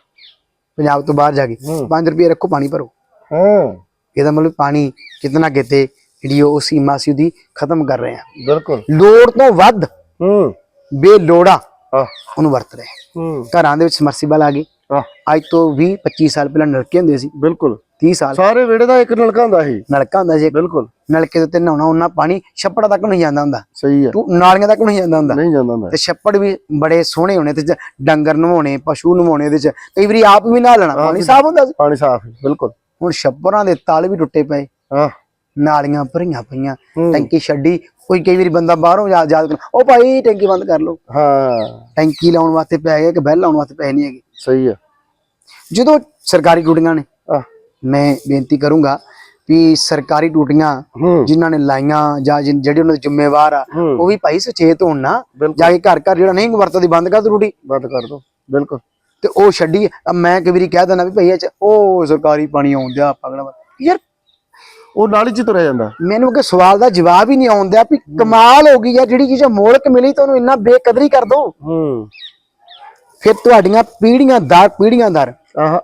ਪੰਜਾਬ ਤੋਂ ਬਾਹਰ ਜਾ ਕੇ। ਹੂੰ। 5 ਰੁਪਏ ਰੱਖੋ ਪਾਣੀ ਭਰੋ। ਹਾਂ। ਇਹਦਾ ਮਤਲਬ ਪਾਣੀ ਕਿਤਨਾ ਕਿਤੇ ਜਿਹੜੀ ਉਹ ਸੀਮਾ ਸੀ ਉਹਦੀ ਖਤਮ ਕਰ ਰਹੇ ਆ ਬਿਲਕੁਲ। ਲੋੜ ਤੋਂ ਵੱਧ ਹੂੰ। ਬੇਲੋੜਾ ਉਹਨੂੰ ਵਰਤ ਰਹੇ। ਹੂੰ। ਘਰਾਂ ਦੇ ਵਿੱਚ ਸਮਰਸੀਬਲ ਆ ਹਾਂ। ਅੱਜ ਤੋਂ 20 25 ਸਾਲ ਪਹਿਲਾਂ ਨਲਕੇ ਹੁੰਦੇ ਸੀ। ਬਿਲਕੁਲ। 30 ਸਾਲ। ਸਾਰੇ ਵਿਹੜੇ ਦਾ ਇੱਕ ਨਲਕਾ ਹੁੰਦਾ ਸੀ। ਨਲਕਾ ਹੁੰਦਾ ਸੀ। ਬਿਲਕੁਲ। ਨਲਕੇ ਦੇ ਉੱਤੇ ਨਹਾਉਣਾ ਉਹਨਾਂ ਪਾਣੀ ਛੱਪੜ ਤੱਕ ਨਹੀਂ ਜਾਂਦਾ ਹੁੰਦਾ। ਸਹੀ ਹੈ। ਤੂੰ ਨਾਲੀਆਂ ਤੱਕ ਨਹੀਂ ਜਾਂਦਾ ਹੁੰਦਾ। ਨਹੀਂ ਜਾਂਦਾ ਹੁੰਦਾ। ਤੇ ਛੱਪੜ ਵੀ ਬੜੇ ਸੋਹਣੇ ਹੋਣੇ ਤੇ ਡੰਗਰ ਨਵਾਉਣੇ ਪਸ਼ੂ ਨਵਾਉਣੇ ਇਹਦੇ ਚ। ਕਈ ਵਾਰੀ ਆਪ ਵੀ ਨਹਾ ਲੈਣਾ ਪਾਣੀ ਸਾਫ਼ ਹੁੰਦਾ ਸੀ। ਪਾਣੀ ਸਾਫ਼ ਬਿਲਕੁਲ। ਹੁਣ ਛੱਪੜਾਂ ਦੇ ਤਲ ਵੀ ਟੁੱਟੇ ਪਏ। ਹਾਂ। ਨਾਲੀਆਂ ਭਰੀਆਂ ਪਈਆਂ। ਟੈਂਕੀ ਛੱਡੀ ਕੋਈ ਕਈ ਵਾਰੀ ਬੰਦਾ ਬਾਹਰੋਂ ਯਾਦ ਯਾਦ ਉਹ ਭਾਈ ਟੈਂਕੀ ਬੰਦ ਕਰ ਲਓ। ਹਾਂ। ਟੈਂਕੀ ਲਾਉਣ ਵਾਸਤੇ ਪੈ ਗਏ ਕਿ ਬੈਲ ਲਾਉਣ ਵਾਸਤੇ ਪੈਸੇ ਨਹੀਂ ਹੈਗੇ। ਸਹੀ ਹੈ ਜਦੋਂ ਸਰਕਾਰੀ ਟੂਟੀਆਂ ਨੇ ਮੈਂ ਬੇਨਤੀ ਕਰੂੰਗਾ ਵੀ ਸਰਕਾਰੀ ਟੂਟੀਆਂ ਜਿਨ੍ਹਾਂ ਨੇ ਲਾਈਆਂ ਜਾਂ ਜਿਹੜੇ ਉਹਨਾਂ ਦੇ ਜ਼ਿੰਮੇਵਾਰ ਆ ਉਹ ਵੀ ਭਾਈ ਸੁਚੇਤ ਹੋਣ ਨਾ ਜਾ ਕੇ ਘਰ ਘਰ ਜਿਹੜਾ ਨਹੀਂ ਵਰਤਦੀ ਬੰਦ ਕਰ ਦੋ ਟੂਟੀ ਬੰਦ ਕਰ ਦੋ ਬਿਲਕੁਲ। ਤੇ ਉਹ ਛੱਡੀ ਮੈਂ ਕਈ ਵਾਰੀ ਕਹਿ ਦਿੰਦਾ ਵੀ ਭਈ ਇਹ ਚ ਉਹ ਸਰਕਾਰੀ ਪਾਣੀ ਆਉਂਦਿਆ ਪਗੜਾ ਯਾਰ ਉਹ ਨਾਲੀ ਚ ਤੁਰਿਆ ਜਾਂਦਾ ਮੈਨੂੰ ਕਿ ਸਵਾਲ ਦਾ ਜਵਾਬ ਹੀ ਨਹੀਂ ਆਉਂਦਾ ਵੀ ਕਮਾਲ ਹੋ ਗਈ ਯਾਰ ਜਿਹੜੀ ਚੀਜ਼ ਮੋਲਕ ਮਿਲੀ ਤੁਹਾਨੂੰ ਇੰਨਾ ਬੇਕਦਰੀ ਕਰ ਦੋ ਹੂੰ ਫਿਰ ਤੁਹਾਡੀਆਂ ਪੀੜੀਆਂ ਦਰ ਪੀੜੀਆਂ ਦਰ ਆਹ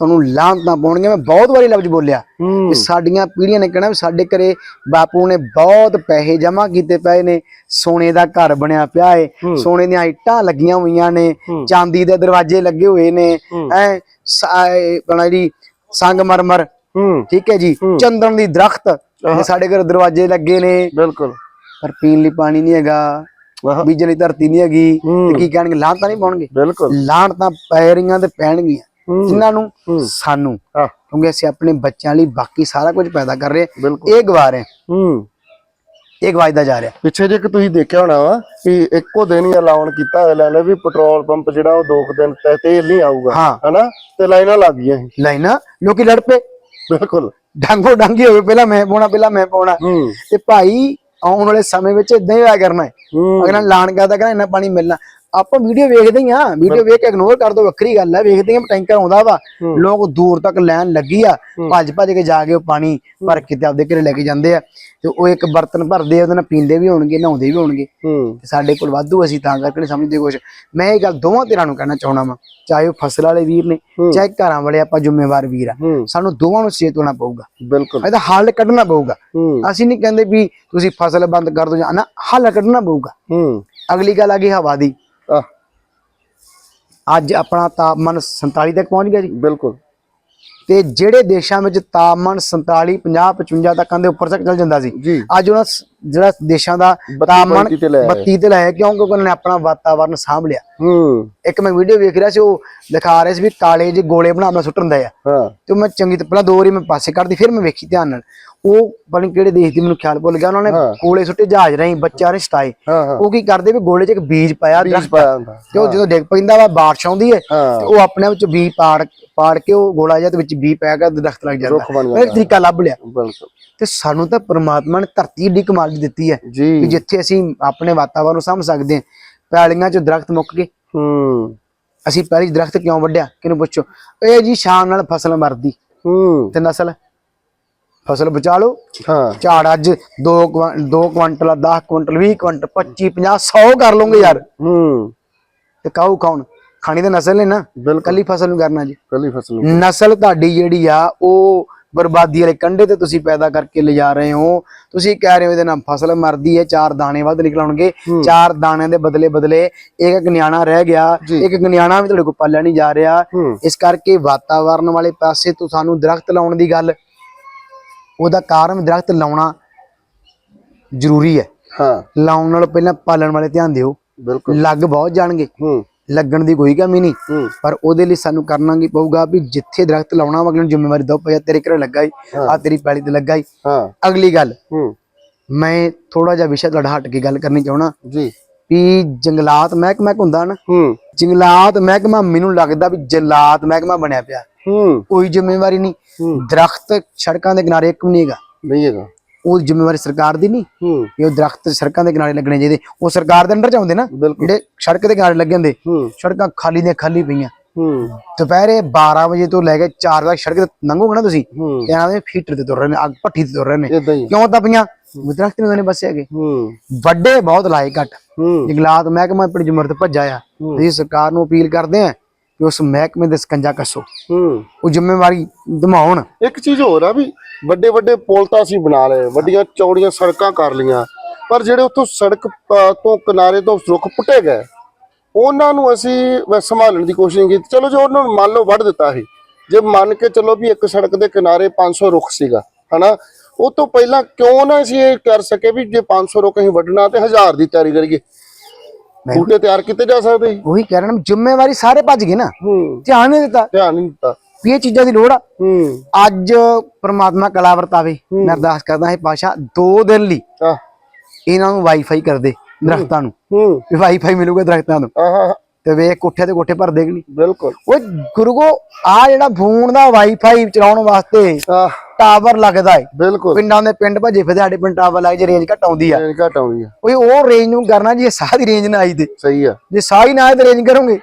ਤੁਹਾਨੂੰ ਲਾਂਤਾਂ ਪਾਉਣਗੀਆਂ ਮੈਂ ਬਹੁਤ ਵਾਰੀ ਲਫ਼ਜ਼ ਬੋਲਿਆ ਹੂੰ ਕਿ ਸਾਡੀਆਂ ਪੀੜ੍ਹੀਆਂ ਨੇ ਕਹਿਣਾ ਵੀ ਸਾਡੇ ਘਰੇ ਬਾਪੂ ਨੇ ਬਹੁਤ ਪੈਸੇ ਜਮ੍ਹਾਂ ਕੀਤੇ ਪਏ ਨੇ ਸੋਨੇ ਦਾ ਘਰ ਬਣਿਆ ਪਿਆ ਏ ਹੂੰ। ਸੋਨੇ ਦੀਆਂ ਇੱਟਾਂ ਲੱਗੀਆਂ ਹੋਈਆਂ ਨੇ ਹੂੰ। ਚਾਂਦੀ ਦੇ ਦਰਵਾਜ਼ੇ ਲੱਗੇ ਹੋਏ ਨੇ ਹੂੰ। ਐ ਬਣਾ ਜੀ ਸੰਗਮਰਮਰ ਹੂੰ ਠੀਕ ਹੈ ਜੀ। ਚੰਦਨ ਦੀ ਦਰਖਤ ਸਾਡੇ ਘਰ ਦਰਵਾਜ਼ੇ ਲੱਗੇ ਨੇ। ਬਿਲਕੁਲ। ਪਰ ਪੀਣ ਲਈ ਪਾਣੀ ਨਹੀਂ ਹੈਗਾ। ਬੀਜਣ ਲਈ ਧਰਤੀ ਨਹੀਂ ਹੈਗੀ। ਤੇ ਕੀ ਕਹਿਣਗੇ? ਲਾਂਤਾਂ ਨਹੀਂ ਪਾਉਣਗੇ। ਬਿਲਕੁਲ। ਲਾਂਟ ਤਾਂ ਪੈ ਰਹੀਆਂ ਤੇ ਪੈਣਗੀਆਂ। ਜਿਨ੍ਹਾਂ ਨੂੰ। ਸਾਨੂੰ। ਕਿਉਂਕਿ ਅਸੀਂ ਆਪਣੇ ਬੱਚਿਆਂ ਲਈ ਬਾਕੀ ਸਾਰਾ ਕੁਝ ਪੈਦਾ ਕਰ ਰਹੇ ਇਹ ਗਵਾ ਰਹੇ ਹਾਂ, ਇਹ ਗਵਾਜਦਾ ਜਾ ਰਿਹਾ। ਪਿੱਛੇ ਜੇ ਕਿ ਤੁਸੀਂ ਦੇਖਿਆ ਹੋਣਾ ਵਾ ਕਿ ਇੱਕੋ ਦਿਨ ਹੀ ਐਲਾਨ ਕੀਤਾ ਲੈ ਲੈ ਵੀ ਪੈਟਰੋਲ ਪੰਪ ਜਿਹੜਾ ਉਹ ਦੋ ਦਿਨ ਤੱਕ ਤੇਲ ਨਹੀਂ ਆਊਗਾ। ਹਨਾ? ਤੇ ਲਾਈਨਾਂ ਲੱਗ ਗਈਆਂ ਲਾਈਨਾ? ਲੋਕੀ ਲੜ ਪਏ। ਬਿਲਕੁਲ। ਡਾਂਗੋ ਡਾਂਗੀ ਹੋਵੇ ਪਹਿਲਾਂ ਮੈਂ ਪਾਉਣਾ ਪਹਿਲਾਂ ਮੈਂ ਪਾਉਣਾ। ਤੇ ਭਾਈ ਆਉਣ ਵਾਲੇ ਸਮੇਂ ਵਿੱਚ ਇਦਾਂ ਹੀ ਹੋਇਆ ਕਰਨਾ ਹੈ। ਹੂੰ। ਅਗਰ ਲਾਣ ਕਰਦਾ ਕਹਿੰਦਾ ਇੰਨਾ ਪਾਣੀ ਮਿਲਣਾ। ਆਪਾਂ ਵੀਡੀਓ ਵੇਖਦੇ ਹੀ ਆ ਵੀਡੀਓ ਵੇਖ ਕੇ ਇਗਨੋਰ ਕਰ ਦੋ ਵੱਖਰੀ ਗੱਲ ਹੈ। ਵੇਖਦੇ ਆ ਟੈਂਕਰ ਆਉਂਦਾ ਵਾ। ਲੋਕ ਦੂਰ ਤੱਕ ਲੈਣ ਲੱਗੀ ਆ। ਭੱਜ ਭੱਜ ਕੇ ਜਾ ਕੇ ਉਹ ਪਾਣੀ ਭਰ ਕੇ ਤੇ ਆਪਦੇ ਘਰੇ ਲੈ ਕੇ ਜਾਂਦੇ ਆ। ਤੇ ਉਹ ਇੱਕ ਬਰਤਨ ਭਰਦੇ ਆ ਉਹਦੇ ਨਾਲ ਪੀਂਦੇ ਵੀ ਹੋਣਗੇ ਨਹਾਉਂਦੇ ਵੀ ਹੋਣਗੇ। ਤੇ ਸਾਡੇ ਕੋਲ ਵਾਧੂ ਅਸੀਂ ਤਾਂ ਕਰਕੇ ਨਹੀਂ ਸਮਝਦੇ ਕੁਛ। ਮੈਂ ਇਹ ਗੱਲ ਦੋਵਾਂ ਧਿਰਾਂ ਨੂੰ ਕਹਿਣਾ ਚਾਹਣਾ ਵਾ। ਚਾਹੇ ਉਹ ਫਸਲ ਵਾਲੇ ਵੀਰ ਨੇ। ਚਾਹੇ ਘਰਾਂ ਵਾਲੇ ਆਪਾਂ ਜ਼ਿੰਮੇਵਾਰ ਵੀਰ ਆ। ਸਾਨੂੰ ਦੋਵਾਂ ਨੂੰ ਸੁਚੇਤ ਹੋਣਾ ਪਊਗਾ। ਬਿਲਕੁਲ। ਇਹਦਾ ਹੱਲ ਕੱਢਣਾ ਪਊਗਾ। ਅਸੀਂ ਨਹੀਂ ਕਹਿੰਦੇ ਵੀ ਤੁਸੀਂ ਫਸਲ ਬੰਦ ਕਰ ਦੋ ਜਾਂ ਨਾ ਹੱਲ ਕੱਢਣਾ ਪਊਗਾ। ਅਗਲੀ ਗੱਲ ਆ ਗਈ ਹਵਾ ਦੀ। ਅੱਜ ਆਪਣਾ ਤਾਪਮਾਨ 47 ਤੱਕ ਪਹੁੰਚ ਗਿਆ ਜੀ? ਬਿਲਕੁਲ। ਤੇ ਜਿਹੜੇ ਦੇਸ਼ਾਂ ਵਿੱਚ ਤਾਪਮਾਨ 47 50 55 ਤੱਕਾਂ ਦੇ ਉੱਪਰ ਤੱਕ ਚੱਲ ਜਾਂਦਾ ਸੀ ਜੀ। ਅੱਜ ਉਹਨਾਂ ਜਿਹੜਾ ਦੇਸ਼ਾਂ ਦਾ ਤਾਪਮਾਨ ਪੈਂਤੀ ਤੇ ਲੈ ਆਏ। 32 ਤੇ ਲਾਇਆ ਕਿਉਂ ਕਿਉਂਕਿ ਉਹਨਾਂ ਨੇ ਆਪਣਾ ਵਾਤਾਵਰਨ ਸਾਂਭ ਲਿਆ। ਹੂੰ। ਇੱਕ ਮੈਂ ਵੀਡੀਓ ਵੇਖ ਰਿਹਾ ਸੀ ਉਹ ਦਿਖਾ ਰਹੇ ਸੀ ਵੀ ਕਾਲੇ ਜਿਹੇ ਗੋਲੇ ਬਣਾ ਬਣਾ ਸੁੱਟਣ ਦੇ ਆ। ਹਾਂ। ਤੇ ਮੈਂ ਚੰਗੀ ਤਰ੍ਹਾਂ ਪਹਿਲਾਂ ਦੋ ਵਾਰੀ ਮੈਂ ਪਾਸੇ ਕੱਢਦੀ ਫਿਰ ਮੈਂ ਵੇਖੀ ਧਿਆਨ ਨਾਲ। ਉਹ ਨੀ ਕਿਹੜੇ ਦੇਸ਼ ਦੀ ਮੈਨੂੰ ਖਿਆਲ ਭੁੱਲ ਗਿਆ ਉਹਨਾਂ ਨੇ। ਗੋਲੇ ਸੁੱਟੇ ਜਹਾਜ਼ ਰਾਹੀਂ ਬੱਚਿਆਂ ਨੇ ਸਟਾਏ। ਉਹ ਕੀ ਕਰਦੇ ਵੀ ਗੋਲੇ 'ਚ ਇੱਕ ਬੀਜ ਪਾਇਆ ਬੀਜ ਦਰਖਤ। ਪਾਇਆ ਹੁੰਦਾ। ਤੇ ਉਹ ਜਦੋਂ ਡਿੱਗ ਪੈਂਦਾ ਵਾ ਬਾਰਿਸ਼ ਆਉਂਦੀ ਹੈ। ਤੇ ਉਹ ਆਪਣੇ ਆਪ ਚ ਬੀ ਪਾੜ ਪਾੜ ਕੇ ਉਹ ਗੋਲਾ ਜਿਹਾ ਤੇ ਵਿੱਚ ਬੀ ਪੈ ਗਿਆ ਤੇ ਦਰਖਤ ਲੱਗ ਜਾਂਦਾ। ਬਣ ਜਾਂਦਾ। ਤਰੀਕਾ ਲੱਭ ਲਿਆ। ਤੇ ਸਾਨੂੰ ਤਾਂ ਪ੍ਰਮਾਤਮਾ ਨੇ ਧਰਤੀ ਏਡੀ ਕਮਾਲ ਦੀ ਦਿੱਤੀ ਹੈ ਕਿ ਜਿੱਥੇ ਅਸੀਂ ਆਪਣੇ ਵਾਤਾਵਰਨ ਨੂੰ ਸਮਝ ਸਕਦੇ ਹਾਂ ਪੈਲੀਆਂ 'ਚ ਦਰਖਤ ਮੁੱਕ ਗਏ। ਹੂੰ। ਅਸੀਂ ਪਹਿਲੀ ਦਰਖਤ ਕਿਉਂ ਵੱਢਿਆ? ਕਿਹਨੂੰ ਪੁੱਛੋ? ਇਹ ਜੀ ਸ਼ਾਮ ਨਾਲ ਫਸਲ ਮਰਦੀ। ਹੂੰ। ਤੇ ਨਸਲ? ਫਸਲ ਬਚਾ ਲਓ। ਹਾਂ। ਝਾੜ ਅੱਜ 2 2 ਕੁਇੰਟਲ 10 ਕੁਇੰਟਲ 20 ਕੁਇੰਟਲ 25 50 100 ਕਰ ਲਓਗੇ ਯਾਰ। ਹੂੰ। ਤੇ ਕਾਹੂ ਕੌਣ ਖਾਣੀ ਤਾਂ ਨਸਲ ਨਾ ਬਿਲਕੁਲ। ਕੱਲੀ ਫਸਲ ਨੂੰ ਕਰਨਾ ਜੀ। ਕੱਲੀ ਫਸਲ ਨੂੰ ਨਸਲ ਤੁਹਾਡੀ ਜਿਹੜੀ ਆ ਉਹ ਬਰਬਾਦੀ ਵਾਲੇ ਕੰਢੇ ਤੇ ਤੁਸੀਂ ਪੈਦਾ ਕਰਕੇ ਲਿਜਾ ਰਹੇ ਹੋ। ਤੁਸੀਂ ਕਹਿ ਰਹੇ ਹੋ ਇਹਦੇ ਨਾਲ ਫਸਲ ਮਰਦੀ ਹੈ ਚਾਰ ਦਾਣੇ ਵੱਧ ਨਿਕਲਣਗੇ ਹੂੰ। ਚਾਰ ਦਾਣਿਆਂ ਦੇ ਬਦਲੇ ਬਦਲੇ ਇੱਕ ਇੱਕ ਨਿਆਣਾ ਰਹਿ ਗਿਆ। ਇੱਕ ਇੱਕ ਨਿਆਣਾ ਵੀ ਤੁਹਾਡੇ ਕੋਲ ਪਾਲਿਆ ਨਹੀਂ ਜਾ ਰਿਹਾ। ਇਸ ਕਰਕੇ ਵਾਤਾਵਰਨ ਵਾਲੇ ਪਾਸੇ ਤੋਂ ਸਾਨੂੰ ਦਰਖਤ ਲਾਉਣ ਦੀ ਗੱਲ। ਉਹਦਾ ਕਾਰਨ ਦਰਖਤ ਲਾਉਣਾ ਜ਼ਰੂਰੀ ਹੈ। ਹਾਂ। ਲਾਉਣ ਨਾਲੋਂ ਪਹਿਲਾਂ ਪਾਲਣ ਵਾਲੇ ਧਿਆਨ ਦਿਓ। ਬਿਲਕੁਲ। ਲੱਗ ਬਹੁਤ ਜਾਣਗੇ। ਹੂੰ। ਲੱਗਣ ਦੀ ਕੋਈ ਕਮੀ ਨਹੀਂ। ਪਰ ਉਹਦੇ ਲਈ ਸਾਨੂੰ ਕਰਨਾ ਕੀ ਪਊਗਾ ਵੀ ਜਿੱਥੇ ਦਰਖਤ ਲਾਉਣਾ ਵਾ ਅਗਲੇ ਨੂੰ ਜ਼ਿੰਮੇਵਾਰੀ ਦੋ ਪਿਆ ਤੇਰੇ ਘਰੇ ਲੱਗਾ ਹੀ। ਆ ਤੇਰੀ ਪੈਲੀ ਤੇ ਲੱਗਾ ਹੀ। ਅਗਲੀ ਗੱਲ ਹੂੰ। ਮੈਂ ਥੋੜਾ ਜਿਹਾ ਵਿਸ਼ਾ ਤੁਹਾਡਾ ਹਟ ਕੇ ਗੱਲ ਕਰਨੀ ਚਾਹਣਾ ਜੀ। ਵੀ ਜੰਗਲਾਤ ਮਹਿਕਮਾ ਹੁੰਦਾ ਨਾ ਹੂੰ। ਜੰਗਲਾਤ ਮਹਿਕਮਾ ਮੈਨੂੰ ਲੱਗਦਾ ਵੀ ਜੰਗਲਾਤ ਮਹਿਕਮਾ ਬਣਿਆ ਪਿਆ। ਕੋਈ ਜ਼ਿੰਮੇਵਾਰੀ ਨਹੀਂ। ਦਰਖਤ ਸੜਕਾਂ ਦੇ ਕਿਨਾਰੇ ਇੱਕ ਵੀ ਨਹੀਂ ਹੈਗਾ। ਨਹੀਂ ਹੈਗਾ। ਉਹ ਜ਼ਿੰਮੇਵਾਰੀ ਸਰਕਾਰ ਦੀ ਨਹੀਂ। ਉਹ ਦਰਖਤ ਸੜਕਾਂ ਦੇ ਕਿਨਾਰੇ ਲੱਗਣੇ ਚਾਹੀਦੇ। ਉਹ ਸਰਕਾਰ ਦੇ ਅੰਡਰ ਚ ਆਉਂਦੇ ਨਾ ਜਿਹੜੇ ਸੜਕ ਦੇ ਕਿਨਾਰੇ ਲੱਗੇ ਹੁੰਦੇ। ਸੜਕਾਂ ਖਾਲੀ ਦੀਆਂ ਖਾਲੀ ਪਈਆਂ। ਦੁਪਹਿਰੇ 12 ਵਜੇ ਤੋਂ ਲੈ ਕੇ 4 ਵਜੇ ਸੜਕ ਤੇ ਲੰਘੋਗੇ ਨਾ ਤੁਸੀਂ ਐਵੇਂ ਫੀਟਰ ਤੇ ਤੁਰ ਰਹੇ ਨੇ ਅੱਗ ਭੱਠੀ ਤੇ ਤੁਰ ਰਹੇ ਨੇ। ਕਿਉਂ ਤਾਂ ਪਈਆਂ? ਦਰਖਤ ਨਹੀਂ ਉਹਨੇ ਬਸੇ ਹੈਗੇ। ਵੱਡੇ ਬਹੁਤ ਲਾਏ ਘੱਟ ਜੰਗਲਾਤ ਮਹਿਕਮਾ ਆਪਣੀ ਜ਼ਮਰਤ ਭੱਜਾ ਆ ਅਸੀਂ ਸਰਕਾਰ ਨੂੰ ਅਪੀਲ ਕਰਦੇ ਆ ਕਿ ਉਸ ਮਹਿਕਮੇ ਦੇ ਸਕੰਜਾ ਕੱਸੋ। ਹੂੰ। ਉਹ ਜ਼ਿੰਮੇਵਾਰੀ ਨਿਭਾਉਣ। ਇੱਕ ਚੀਜ਼ ਹੋਰ ਆ ਵੀ ਵੱਡੇ ਵੱਡੇ ਪੁਲ ਤਾਂ ਅਸੀਂ ਬਣਾ ਲਏ ਵੱਡੀਆਂ ਚੌੜੀਆਂ ਸੜਕਾਂ ਕਰ ਲੀਆਂ ਪਰ ਜਿਹੜੇ ਉੱਥੋਂ ਸੜਕ ਤੋਂ ਕਿਨਾਰੇ ਤੋਂ ਰੁੱਖ ਪੁੱਟੇ ਗਏ ਉਹਨਾਂ ਨੂੰ ਅਸੀਂ ਸੰਭਾਲਣ ਦੀ ਕੋਸ਼ਿਸ਼ ਕੀਤੀ। ਚਲੋ ਜੇ ਉਹਨਾਂ ਨੂੰ ਮੰਨ ਲਓ ਵੱਢ ਦਿੱਤਾ ਸੀ ਜੇ ਮੰਨ ਕੇ ਚੱਲੋ ਵੀ ਇੱਕ ਸੜਕ ਦੇ ਕਿਨਾਰੇ 500 ਰੁੱਖ ਸੀਗਾ ਹਨਾ ਉਹ ਤੋਂ ਪਹਿਲਾਂ ਕਿਉਂ ਨਾ ਅਸੀਂ ਇਹ ਕਰ ਸਕੇ ਵੀ ਜੇ 500 ਰੁੱਖ ਅਸੀਂ ਵੱਢਣਾ ਤੇ 1000 ਦੀ ਤਿਆਰੀ ਕਰੀਏ। ਬੂਟੇ ਤਿਆਰ ਕੀਤੇ ਜਾ ਸਕਦੇ ਸੀ? ਉਹੀ ਕਹਿ ਰਹੇ ਨੇ ਜ਼ਿੰਮੇਵਾਰੀ ਸਾਰੇ ਭੱਜ ਗਏ ਨਾ। ਹੂੰ। ਧਿਆਨ ਨਹੀਂ ਦਿੱਤਾ। ਧਿਆਨ ਨਹੀਂ ਦਿੱਤਾ। ਵੀ ਇਹ ਚੀਜ਼ਾਂ ਦੀ ਲੋੜ ਆ। ਹੂੰ। ਅੱਜ ਪ੍ਰਮਾਤਮਾ ਕਲਾ ਵਰਤਾਵੇ ਮੈਂ ਅਰਦਾਸ ਕਰਦਾ ਹੈ ਪਾਸ਼ਾ ਦੋ ਦਿਨ ਲਈ ਆ ਇਹਨਾਂ ਨੂੰ ਵਾਈਫਾਈ ਕਰ ਦੇ ਦਰਖਤਾਂ ਨੂੰ। ਹੂੰ। ਵੀ ਵਾਈਫਾਈ ਮਿਲੂਗਾ ਦਰਖਤਾਂ ਨੂੰ। ਆਹ। ਤੇ ਵੇਖ ਕੋਠੇ ਤੇ ਕੋਠੇ ਭਰ ਦੇਗੇ ਨਹੀਂ? ਬਿਲਕੁਲ। ਉਹ ਗੁਰੂਗੋ ਆ ਜਿਹੜਾ ਫੋਨ ਦਾ ਵਾਈਫਾਈ ਚਲਾਉਣ ਵਾਸਤੇ ਟਾਵਰ ਲੱਗਦਾ ਹੈ ਬਿਲਕੁਲ। ਪਿੰਡਾਂ ਦੇ ਪਿੰਡ ਭੱਜੇ ਫਿਰਦੇ ਸਾਡੇ ਪਿੰਡ ਟਾਵਰ ਲੱਗ ਜੇ ਰੇਂਜ ਘਟ ਆਉਂਦੀ ਆ। ਰੇਂਜ ਘਟ ਆਉਂਦੀ ਆ। ਉਹ ਉਹ ਰੇਂਜ ਨੂੰ ਕਰਨਾ ਜੇ ਸਾਹ ਦੀ ਰੇਂਜ ਨਾ ਆਈ ਤੇ ਸਹੀ ਆ। ਜੇ ਸਾਹ ਹੀ ਨਾ ਆਏ ਤੇ ਰੇਂਜ ਕਰੋਗੇ?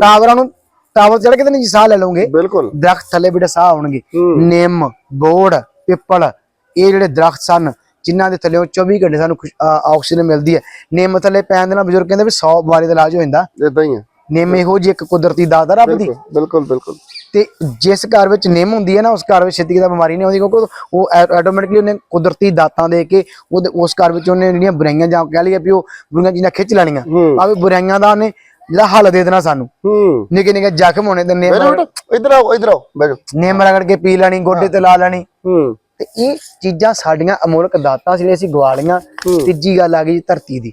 ਟਾਵਰਾਂ ਨੂੰ ਟਾਵਰ ਚੜ ਕੇ ਤੇ ਨਹੀਂ ਸਾਹ ਲੈ ਲਓਗੇ? ਬਿਲਕੁਲ। ਦਰਖਤ ਥੱਲੇ ਬੇਟਾ ਸਾਹ ਆਉਣਗੇ। ਨਿੰਮ ਬੋੜ ਪਿੱਪਲ ਇਹ ਜਿਹੜੇ ਦਰਖਤ ਸਨ ਜਿਨ੍ਹਾਂ ਦੇ ਥੱਲੇ 24 ਘੰਟੇ ਸਾਨੂੰ ਆਕਸੀਜਨ ਮਿਲਦੀ ਹੈ। ਨਿੰਮ ਥੱਲੇ ਪੈਣ ਦੇ ਨਾਲ ਬਜ਼ੁਰਗ ਕਹਿੰਦੇ ਵੀ 100 ਬਿਮਾਰੀ ਦਾ ਇਲਾਜ ਹੋ ਜਾਂਦਾ। ਇਦਾਂ ਹੀ ਨਿੰਮ ਇਹੋ ਜਿਹੀ ਇੱਕ ਕੁਦਰਤੀ ਦਾਤ ਆ ਰੱਬ ਦੀ। ਬਿਲਕੁਲ ਬਿਲਕੁਲ ਤੇ ਜਿਸ ਘਰ ਵਿੱਚ ਨਿੰਮ ਹੁੰਦੀ ਹੈ ਨਾ ਉਸ ਘਰ ਵਿੱਚ ਛੇਤੀ ਕਿਦਾ ਬਿਮਾਰੀ ਨਹੀਂ ਆਉਂਦੀ ਕਿਉਂਕਿ ਉਹ ਆਟੋਮੈਟਿਕਲੀ ਉਹਨੇ ਕੁਦਰਤੀ ਦਾਤਾਂ ਦੇ ਕੇ ਉਹਦੇ ਉਸ ਘਰ ਵਿੱਚ ਉਹਨੇ ਜਿਹੜੀਆਂ ਬੁਰਾਈਆਂ ਜਾਂ ਕਹਿ ਲਈਏ ਵੀ ਉਹ ਬੁਰੀਆਂ ਚੀਜ਼ਾਂ ਖਿੱਚ ਲੈਣੀਆਂ। ਹੂੰ। ਆ ਵੀ ਬੁਰਾਈਆਂ ਦਾ ਉਹਨੇ ਜਿਹੜਾ ਹੱਲ ਦੇ ਦੇਣਾ ਸਾਨੂੰ। ਹੂੰ। ਨਿੱਕੇ ਨਿੱਕੇ ਜ਼ਖਮ ਹੋਣੇ ਤੇ ਨਿੰਮ ਇੱਧਰ ਆਓ ਇੱਧਰ ਆਓ ਬੈਠੋ ਨਿੰਮ ਰਗੜ ਕੇ ਪੀ ਲੈਣੀ ਗੋਡੇ ਤੇ ਲਾ ਲੈਣੀ। ਹੂੰ। ਤੇ ਇਹ ਚੀਜ਼ਾਂ ਸਾਡੀਆਂ ਅਮੋਲਕ ਦਾਤਾਂ ਸੀ ਅਸੀਂ ਗਵਾ ਲਈਆਂ ਤੀਜੀ ਗੱਲ ਆ ਗਈ ਧਰਤੀ ਦੀ।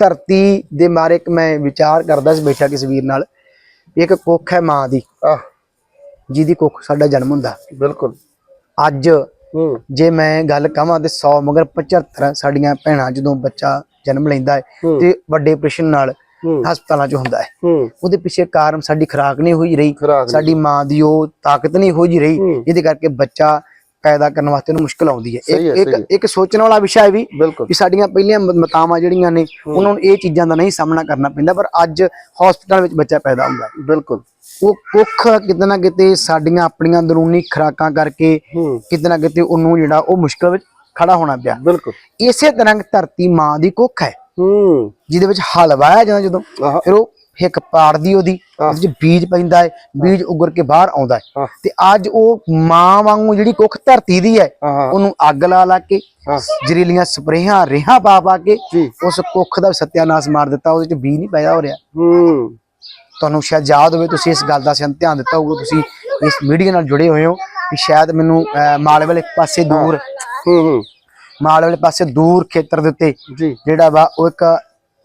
ਧਰਤੀ ਦੇ ਮਾਰੇ ਇੱਕ ਮੈਂ ਵਿਚਾਰ ਕਰਦਾ ਸੀ ਬੈਠਾ ਕਿਸ ਵੀਰ ਨਾਲ ਇੱਕ ਕੁੱਖ ਹੈ ਮਾਂ ਦੀ ਜਿਹਦੀ ਕੁੱਖ ਸਾਡਾ ਜਨਮ ਹੁੰਦਾ। ਬਿਲਕੁਲ। ਅੱਜ ਜੇ ਮੈਂ ਗੱਲ ਕਹਾਂ ਤੇ 100 ਮਗਰ 75 ਸਾਡੀਆਂ ਭੈਣਾਂ ਜਦੋਂ ਬੱਚਾ ਜਨਮ ਲੈਂਦਾ ਹੈ। ਤੇ ਵੱਡੇ ਆਪਰੇਸ਼ਨ ਨਾਲ ਹਸਪਤਾਲਾਂ 'ਚ ਹੁੰਦਾ ਹੈ। ਉਹਦੇ ਪਿੱਛੇ ਕਾਰਨ ਸਾਡੀ ਖੁਰਾਕ ਨਹੀਂ ਹੋਈ ਰਹੀ। ਸਾਡੀ ਮਾਂ ਦੀ ਉਹ ਤਾਕਤ ਨਹੀਂ ਹੋਈ ਰਹੀ। ਜਿਹਦੇ ਕਰਕੇ ਬੱਚਾ ਪੈਦਾ ਕਰਨ ਵਾਸਤੇ ਉਹਨੂੰ ਮੁਸ਼ਕਲ ਆਉਂਦੀ ਹੈ। ਇੱਕ। ਇੱਕ ਇੱਕ ਸੋਚਣ ਵਾਲਾ ਵਿਸ਼ਾ ਹੈ ਵੀ ਕਿ ਸਾਡੀਆਂ ਪਹਿਲੀਆਂ ਮਾਤਾਵਾਂ ਜਿਹੜੀਆਂ ਨੇ ਉਹਨਾਂ ਨੂੰ ਇਹ ਚੀਜ਼ਾਂ ਦਾ ਨਹੀਂ ਸਾਹਮਣਾ ਕਰਨਾ ਪੈਂਦਾ ਪਰ ਅੱਜ ਹਸਪਤਾਲ ਵਿੱਚ ਬੱਚਾ ਪੈਦਾ ਹੁੰਦਾ। ਬਿਲਕੁਲ। ਉਹ ਕੁੱਖ ਕਿਤੇ ਨਾ ਕਿਤੇ ਸਾਡੀਆਂ ਆਪਣੀਆਂ ਅੰਦਰੂਨੀ ਖੁਰਾਕਾਂ ਕਰਕੇ ਕਿਤੇ ਨਾ ਕਿਤੇ ਉਹਨੂੰ ਜਿਹੜਾ ਉਹ ਮੁਸ਼ਕਲ ਵਿੱਚ ਖੜਾ ਹੋਣਾ ਪਿਆ। ਬਿਲਕੁਲ। ਇਸੇ ਤਰ੍ਹਾਂ ਧਰਤੀ ਮਾਂ ਦੀ ਕੁੱਖ ਹੈ। ਹੂੰ। ਜਿਹਦੇ ਵਿੱਚ ਹਲ ਵਾਇਆ ਜਾਂਦਾ ਜਦੋਂ ਫਿਰ ਉਹ ਹਿੱਕ ਪਾੜਦੀ ਉਹਦੀ ਉਹਦੇ ਚ ਬੀਜ ਪੈਂਦਾ ਹੈ ਬੀਜ ਉਗਰ ਕੇ ਬਾਹਰ ਆਉਂਦਾ ਹੈ। ਤੇ ਅੱਜ ਉਹ ਮਾਂ ਵਾਂਗੂ ਜਿਹੜੀ ਕੁੱਖ ਧਰਤੀ ਦੀ ਹੈ ਉਹਨੂੰ ਅੱਗ ਲਾ ਲਾ ਕੇ ਜ਼ਰੀਲੀਆਂ ਸਪਰੇਹਾਂ ਰੇਹਾਂ ਪਾ ਪਾ ਕੇ ਉਸ ਕੁੱਖ ਦਾ ਸਤਿਆਨਾਸ਼ ਮਾਰ ਦਿੱਤਾ ਉਹਦੇ ਚ ਬੀਜ ਨਹੀਂ ਪੈਦਾ ਹੋ ਰਿਹਾ। ਹੂੰ। ਤੁਹਾਨੂੰ ਸ਼ਾਇਦ ਯਾਦ ਹੋਵੇ ਤੁਸੀਂ ਇਸ ਗੱਲ ਦਾ ਧਿਆਨ ਦਿੱਤਾ ਹੋਊਗਾ ਤੁਸੀਂ ਇਸ ਮੀਡੀਆ ਨਾਲ ਜੁੜੇ ਹੋਏ ਹੋ ਕਿ ਸ਼ਾਇਦ ਮੈਨੂੰ ਅਹ, ਮਾਲੇ ਵਾਲੇ ਪਾਸੇ ਦੂਰ ਹੂੰ ਹੂੰ। ਮਾਲੇ ਵਾਲੇ ਪਾਸੇ ਦੂਰ ਖੇਤਰ ਦੇ ਉੱਤੇ ਜਿਹੜਾ ਵਾ ਉਹ ਇੱਕ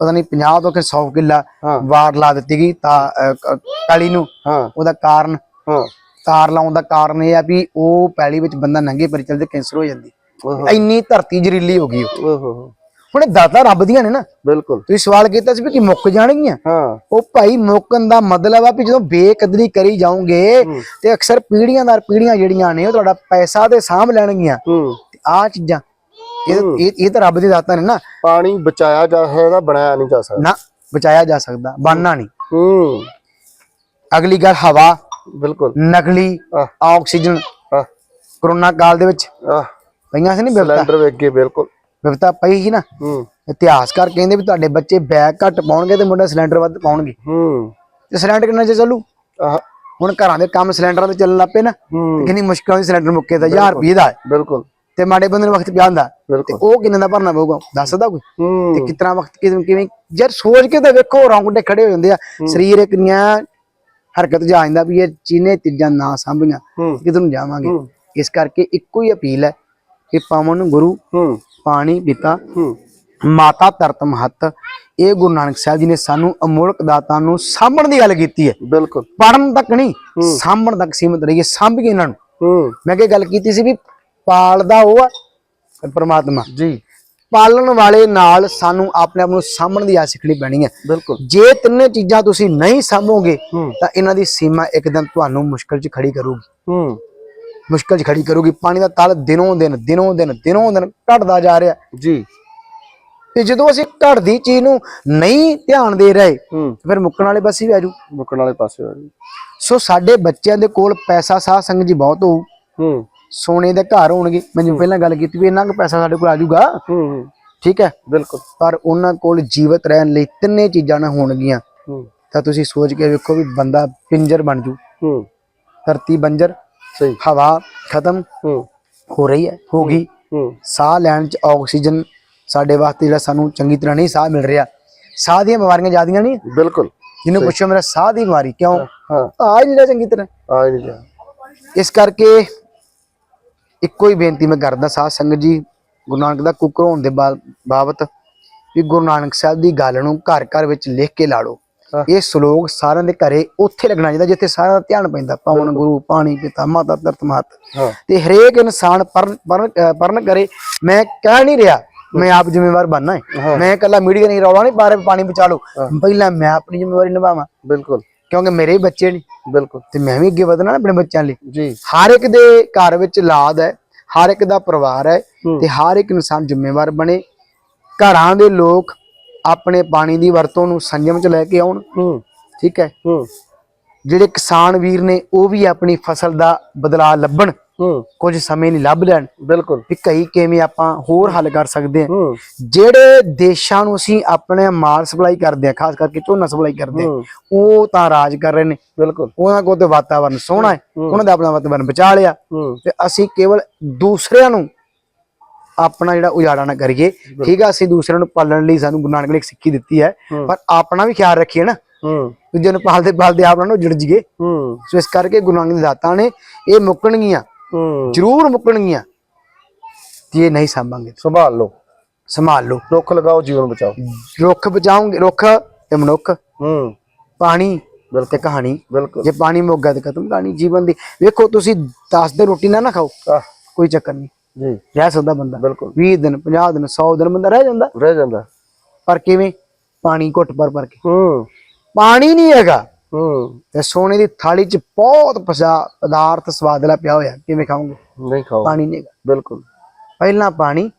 ਪਤਾ ਨਹੀਂ 50 ਤੋਂ ਕਿ 100 ਕਿੱਲਾ। ਵਾਰ ਲਾ ਦਿੱਤੀ ਗਈ ਤਾਂ ਅਹ, ਕ- ਪੈਲੀ ਨੂੰ। ਉਹਦਾ ਕਾਰਨ ਤਾਰ ਲਾਉਣ ਦਾ ਕਾਰਨ ਇਹ ਆ ਵੀ ਉਹ ਪੈਲੀ ਵਿੱਚ ਬੰਦਾ ਨੰਗੇ ਪਰੀ ਚੱਲਦੇ ਕੈਂਸਰ ਹੋ ਜਾਂਦੀ। ਇੰਨੀ ਧਰਤੀ ਜ਼ਰੀਲੀ ਹੋ ਗਈ ਉਹ। ਹੁਣ ਦਾਤਾ ਰੱਬ ਦੀਆਂ ਨੇ ਨਾ। ਬਿਲਕੁਲ। ਤੁਸੀਂ ਸਵਾਲ ਕੀਤਾ ਸੀ ਵੀ ਕਿ ਮੁੱਕ ਜਾਣਗੀਆਂ? ਹਾਂ। ਉਹ ਭਾਈ ਮੁੱਕਣ ਦਾ ਮਤਲਬ ਆ ਵੀ ਜਦੋਂ ਬੇਕਦਰੀ ਕਰੀ ਜਾਓਗੇ ਤੇ ਅਕਸਰ ਪੀੜ੍ਹੀਆਂ ਦਰ ਪੀੜ੍ਹੀਆਂ ਜਿਹੜੀਆਂ ਨੇ ਉਹ ਤੁਹਾਡਾ ਪੈਸਾ ਤੇ ਸਾਂਭ ਲੈਣਗੀਆਂ। ਆਹ ਚੀਜ਼ਾਂ ਇਹ ਇਹ ਇਹ ਤਾਂ ਰੱਬ ਦੀ ਦਾਤਾਂ ਨੇ ਨਾ। ਪਾਣੀ ਬਚਾਇਆ ਜਾ ਸਕਦਾ ਬਣਾਇਆ ਨਹੀਂ ਜਾ ਸਕਦਾ। ਨਾ ਬਚਾਇਆ ਜਾ ਸਕਦਾ ਬਾਨਾ ਨਹੀਂ। ਹੂੰ। ਅਗਲੀ ਗੱਲ ਹਵਾ ਬਿਲਕੁਲ। ਨਕਲੀ ਆਕਸੀਜਨ। ਕਰੋਨਾ ਕਾਲ ਦੇ ਵਿੱਚ ਪਈਆਂ ਸੀ ਨਹੀਂ ਵਿਵਤਾ ਸਿਲੰਡਰ ਵੇਖ ਕੇ ਬਿਲਕੁਲ। ਵਿਵਤਾ ਪਈ ਸੀ ਨਾ? ਹੂੰ। ਇਤਿਹਾਸਕਾਰ ਕਹਿੰਦੇ ਵੀ ਤੁਹਾਡੇ ਬੱਚੇ ਬੈਗ ਘੱਟ ਪਾਉਣਗੇ ਤੇ ਮੁੰਡਾ ਸਿਲੰਡਰ ਵੱਧ ਪਾਉਣਗੇ। ਹੂੰ। ਤੇ ਸਿਲੰਡਰ ਕਿੰਨਾ ਚਿਰ ਚੱਲੂ? ਹੁਣ ਘਰਾਂ ਦੇ ਕੰਮ ਸਿਲੰਡਰਾਂ ਤੇ ਚੱਲਣ ਲੱਪੇ ਨਾ। ਕਿੰਨੀ ਮੁਸ਼ਕਲ ਦੀ ਸਿਲੰਡਰ ਮੁੱਕੇ ਤਾਂ 1000 ਰੁਪਏ ਦਾ ਬਿਲਕੁਲ। ਤੇ ਮਾੜੇ ਬੰਦੇ ਨੂੰ ਵਕਤ ਪਿਆ ਹੁੰਦਾ। ਤੇ ਉਹ ਕਿੰਨੇ ਦਾ ਭਰਨਾ ਪਊਗਾ? ਦੱਸ ਸਕਦਾ ਕੋਈ। ਤੇ ਕਿਤਨਾ ਵਕਤ ਕਿਵੇਂ ਯਾਰ ਸੋਚ ਕੇ ਤਾਂ ਵੇਖੋ ਰੌਂਗਟੇ ਖੜੇ ਹੋ ਜਾਂਦੇ ਆ। ਸਰੀਰ ਇੱਕ ਨਿਆ ਹਰਕਤ ਜਾ ਜਾਂਦਾ ਵੀ ਇਹ ਚੀਨੇ ਤੀਜਾਂ ਨਾ ਸਾਂਭੀਆਂ। ਕਿਧਰ ਨੂੰ ਜਾਵਾਂਗੇ? ਇਸ ਕਰਕੇ ਇੱਕੋ ਹੀ ਅਪੀਲ ਹੈ ਕਿ ਪਾਵਨ ਗੁਰੂ ਪਾਣੀ ਪਿਤਾ ਮਾਤਾ ਧਰਤ ਮਹੱਤ। ਇਹ ਗੁਰੂ ਨਾਨਕ ਸਾਹਿਬ ਜੀ ਨੇ ਸਾਨੂੰ ਅਮੋਲਕ ਦਾਤਾਂ ਨੂੰ ਸਾਂਭਣ ਦੀ ਗੱਲ ਕੀਤੀ ਹੈ। ਬਿਲਕੁਲ। ਪੜਨ ਤੱਕ ਨਹੀਂ ਸਾਂਭਣ ਤੱਕ ਸੀਮਤ ਰਹੀਏ ਸਾਂਭ ਕੇ ਇਹਨਾਂ ਨੂੰ। ਮੈਂ ਕੀ ਗੱਲ ਕੀਤੀ ਸੀ ਵੀ ਪਾਲਦਾ ਉਹ ਆ ਪਰਮਾਤਮਾ। ਜੀ। ਪਾਲਣ ਵਾਲੇ ਨਾਲ ਸਾਨੂੰ ਆਪਣੇ ਆਪ ਨੂੰ ਸਾਂਭਣ ਦੀ ਆ ਸਿੱਖਣੀ ਪੈਣੀ ਹੈ ਬਿਲਕੁਲ। ਜੇ ਤਿੰਨੇ ਚੀਜ਼ਾਂ ਤੁਸੀਂ ਨਹੀਂ ਸਾਂਭੋਗੇ ਹੂੰ। ਤਾਂ ਇਹਨਾਂ ਦੀ ਸੀਮਾ ਇੱਕ ਦਿਨ ਤੁਹਾਨੂੰ ਮੁਸ਼ਕਲ 'ਚ ਖੜੀ ਕਰੂਗੀ। ਹੂੰ। ਮੁਸ਼ਕਲ 'ਚ ਖੜੀ ਕਰੂਗੀ। ਪਾਣੀ ਦਾ ਤਲ ਦਿਨੋਂ ਦਿਨ ਦਿਨੋਂ ਦਿਨ ਦਿਨੋਂ ਦਿਨ ਘਟਦਾ ਜਾ ਰਿਹਾ। ਜੀ। ਤੇ ਜਦੋਂ ਅਸੀਂ ਘਟਦੀ ਚੀਜ਼ ਨੂੰ ਨਹੀਂ ਧਿਆਨ ਦੇ ਰਹੇ ਹੂੰ। ਫਿਰ ਮੁੱਕਣ ਵਾਲੇ ਪਾਸੇ ਵੀ ਆਜੂ ਮੁੱਕਣ ਵਾਲੇ ਪਾਸੇ ਹੋ ਜੀ ਸੋ ਸਾਡੇ ਬੱਚਿਆਂ ਦੇ ਕੋਲ ਪੈਸਾ ਸਾਧ ਸੰਗਤ ਜੀ ਬਹੁਤ ਹੋਊ। ਹੂੰ। ਸੋਨੇ ਦੇ ਘਰ ਹੋਣਗੇ। ਮੈਂ ਜਿਵੇਂ ਪਹਿਲਾਂ ਗੱਲ ਕੀਤੀ ਵੀ ਇੰਨਾ ਕੁ ਪੈਸਾ ਸਾਡੇ ਕੋਲ ਹੂੰ ਹੂੰ। ਠੀਕ ਹੈ? ਬਿਲਕੁਲ। ਪਰ ਉਹਨਾਂ ਕੋਲ ਜੀਵਤ ਰਹਿਣ ਲਈ ਤਿੰਨੇ ਚੀਜ਼ਾਂ ਨਾ ਹੋਣਗੀਆਂ। ਹੂੰ। ਤਾਂ ਤੁਸੀਂ ਸੋਚ ਕੇ ਵੇਖੋ ਵੀ ਬੰਦਾ ਪਿੰਜਰ ਬਣ ਜੂ। ਹੂੰ। ਧਰਤੀ ਬੰਜਰ ਸਹੀ। ਹਵਾ ਖਤਮ। ਹੂੰ। ਹੋ ਰਹੀ ਹੈ ਹੋ ਗਈ। ਹੂੰ। ਸਾਹ ਲੈਣ ਚ ਆਕਸੀਜਨ ਸਾਡੇ ਵਾਸਤੇ ਜਿਹੜਾ ਸਾਨੂੰ ਚੰਗੀ ਤਰ੍ਹਾਂ ਨਹੀਂ ਸਾਹ ਮਿਲ ਰਿਹਾ। ਸਾਹ ਦੀਆਂ ਬਿਮਾਰੀਆਂ ਜ਼ਿਆਦੀਆਂ ਨਹੀਂ? ਬਿਲਕੁਲ। ਜਿਹਨੂੰ ਪੁੱਛੋ ਮੇਰਾ ਸਾਹ ਦੀ ਬਿਮਾਰੀ ਕਿਉਂ? ਹਾਂ। ਆ ਹੀ ਨਹੀਂ ਰਿਹਾ ਚੰਗੀ ਤਰ੍ਹਾਂ। ਆ ਹੀ ਨਹੀਂ ਜਾ ਇਸ ਕਰਕੇ ਇੱਕੋ ਹੀ ਬੇਨਤੀ ਮੈਂ ਕਰਦਾ ਸਾਧ ਸੰਗਤ ਜੀ ਗੁਰੂ ਨਾਨਕ ਦਾ ਕੁੱਕਰ ਹੋਣ ਦੇ ਬਾਬਤ ਵੀ ਗੁਰੂ ਨਾਨਕ ਸਾਹਿਬ ਦੀ ਗੱਲ ਨੂੰ ਘਰ ਘਰ ਵਿੱਚ ਲਿਖ ਕੇ ਲਾ ਲਓ। ਇਹ ਸ਼ਲੋਕ ਸਾਰਿਆਂ ਦੇ ਘਰੇ ਉੱਥੇ ਲੱਗਣਾ ਚਾਹੀਦਾ ਜਿੱਥੇ ਸਾਰਿਆਂ ਦਾ ਧਿਆਨ ਪੈਂਦਾ ਪਵਨ ਗੁਰੂ ਪਾਣੀ ਪਿਤਾ ਮਾਤਾ ਧਰਤ ਮਾਤ ਤੇ ਹਰੇਕ ਇਨਸਾਨ ਪਰਨ ਕਰੇ। ਮੈਂ ਕਹਿ ਨਹੀਂ ਰਿਹਾ ਮੈਂ ਆਪ ਜ਼ਿੰਮੇਵਾਰ ਬਣਨਾ ਹੈ। ਮੈਂ ਇਕੱਲਾ ਮੀਡੀਆ ਨਹੀਂ ਰੌਲਾ ਨਹੀਂ ਵੀ ਪਾਣੀ ਬਚਾ ਲਓ। ਪਹਿਲਾਂ ਮੈਂ ਆਪਣੀ ਜ਼ਿੰਮੇਵਾਰੀ ਨਿਭਾਵਾਂ। ਬਿਲਕੁਲ। ਕਿਉਂਕਿ ਮੇਰੇ ਹੀ ਬੱਚੇ ਨੇ। ਬਿਲਕੁਲ। ਤੇ ਮੈਂ ਵੀ ਅੱਗੇ ਵਧਣਾ ਨਾ ਆਪਣੇ ਬੱਚਿਆਂ ਲਈ। ਜੀ। ਹਰ ਇੱਕ ਦੇ ਘਰ ਵਿੱਚ ਔਲਾਦ ਹੈ ਹਰ ਇੱਕ ਦਾ ਪਰਿਵਾਰ ਹੈ। ਤੇ ਹਰ ਇੱਕ ਇਨਸਾਨ ਜ਼ਿੰਮੇਵਾਰ ਬਣੇ। ਘਰਾਂ ਦੇ ਲੋਕ ਆਪਣੇ ਪਾਣੀ ਦੀ ਵਰਤੋਂ ਨੂੰ ਸੰਜਮ ਚ ਲੈ ਕੇ ਆਉਣ। ਠੀਕ ਹੈ। ਜਿਹੜੇ ਕਿਸਾਨ ਵੀਰ ਨੇ ਉਹ ਵੀ ਆਪਣੀ ਫਸਲ ਦਾ ਬਦਲਾਅ ਲੱਭਣ। ਕੁਝ ਸਮੇਂ ਲਈ ਲੱਭ ਲੈਣ। ਬਿਲਕੁਲ। ਵੀ ਕਈ ਕਿਵੇਂ ਆਪਾਂ ਹੋਰ ਹੱਲ ਕਰ ਸਕਦੇ ਹਾਂ। ਜਿਹੜੇ ਦੇਸ਼ਾਂ ਨੂੰ ਅਸੀਂ ਆਪਣੇ ਮਾਲ ਸਪਲਾਈ ਕਰਦੇ ਹਾਂ ਖਾਸ ਕਰਕੇ ਝੋਨਾ ਸਪਲਾਈ ਕਰਦੇ ਉਹ ਤਾਂ ਰਾਜ ਕਰ ਰਹੇ ਨੇ। ਬਿਲਕੁਲ। ਉਹਨਾਂ ਕੋਲ ਤੇ ਵਾਤਾਵਰਨ ਸੋਹਣਾ ਹੈ। ਉਹਨਾਂ ਦਾ ਆਪਣਾ ਵਾਤਾਵਰਨ ਬਚਾ ਲਿਆ। ਤੇ ਅਸੀਂ ਕੇਵਲ ਦੂਸਰਿਆਂ ਨੂੰ ਆਪਣਾ ਜਿਹੜਾ ਉਜਾੜਾ ਨਾ ਕਰੀਏ। ਠੀਕ ਆ ਅਸੀਂ ਦੂਸਰਿਆਂ ਨੂੰ ਪਾਲਣ ਲਈ ਸਾਨੂੰ ਗੁਰੂ ਨਾਨਕ ਨੇ ਇੱਕ ਸਿੱਖੀ ਦਿੱਤੀ ਹੈ। ਪਰ ਆਪਣਾ ਵੀ ਖਿਆਲ ਰੱਖੀਏ ਨਾ। ਹੂੰ। ਦੂਜੇ ਨੂੰ ਪਾਲਦੇ ਪਾਲਦੇ ਆਪਣਾ ਨੂੰ ਜੁੜ ਜੀਏ ਹੂੰ। ਸੋ ਇਸ ਕਰਕੇ ਗੁਰੂ ਨਾਨਕ ਦੀ ਦਾਤਾਂ ਨੇ ਇਹ ਮੁੱਕਣਗੀਆਂ। ਜ਼ਰੂਰ ਮੁੱਕਣਗੀਆਂ। ਇਹ ਨਹੀਂ ਸੰਭਾਂਗੇ। ਸੰਭਾਲ। ਲਓ ਸੰਭਾਲ। ਲਓ ਰੁੱਖ ਲਗਾਓ ਜੀਵਨ ਬਚਾਓ। ਰੁੱਖ ਬਚਾਉਂਗੇ। ਰੁੱਖ ਤੇ ਮਨੁੱਖ। ਹੂੰ। ਪਾਣੀ ਤੇ ਕਹਾਣੀ। ਬਿਲਕੁਲ। ਜੇ ਪਾਣੀ ਮੁੱਕ ਗਿਆ ਤੇ ਖਤਮ ਕਹਾਣੀ ਜੀਵਨ ਦੀ। ਵੇਖੋ ਤੁਸੀਂ 10 ਦਿਨ ਰੋਟੀ ਨਾ ਨਾ ਖਾਓ। ਕੋਈ ਚੱਕਰ ਨਹੀਂ। ਜੀ। ਰਹਿ ਸਕਦਾ ਬੰਦਾ। ਬਿਲਕੁਲ। 20 ਦਿਨ 50 ਦਿਨ 100 ਦਿਨ ਬੰਦਾ ਰਹਿ ਜਾਂਦਾ। ਰਹਿ ਜਾਂਦਾ। ਪਰ ਕਿਵੇਂ? ਪਾਣੀ ਘੁੱਟ ਭਰ ਭਰ ਕੇ। ਹੂੰ। ਪਾਣੀ ਨਹੀਂ ਹੈਗਾ। ਹੂੰ। ਤੇ ਸੋਨੇ ਦੀ ਥਾਲੀ 'ਚ ਬਹੁਤ ਪਸਾ ਪਦਾਰਥ ਸਵਾਦਲਾ ਪਿਆ ਹੋਇਆ। ਕਿਵੇਂ ਖਾਓਗੇ? ਨਹੀਂ ਖਾਓ। ਪਾਣੀ ਨਹੀਂ ਹੈਗਾ। ਬਿਲਕੁਲ। ਪਹਿਲਾਂ ਪਾਣੀ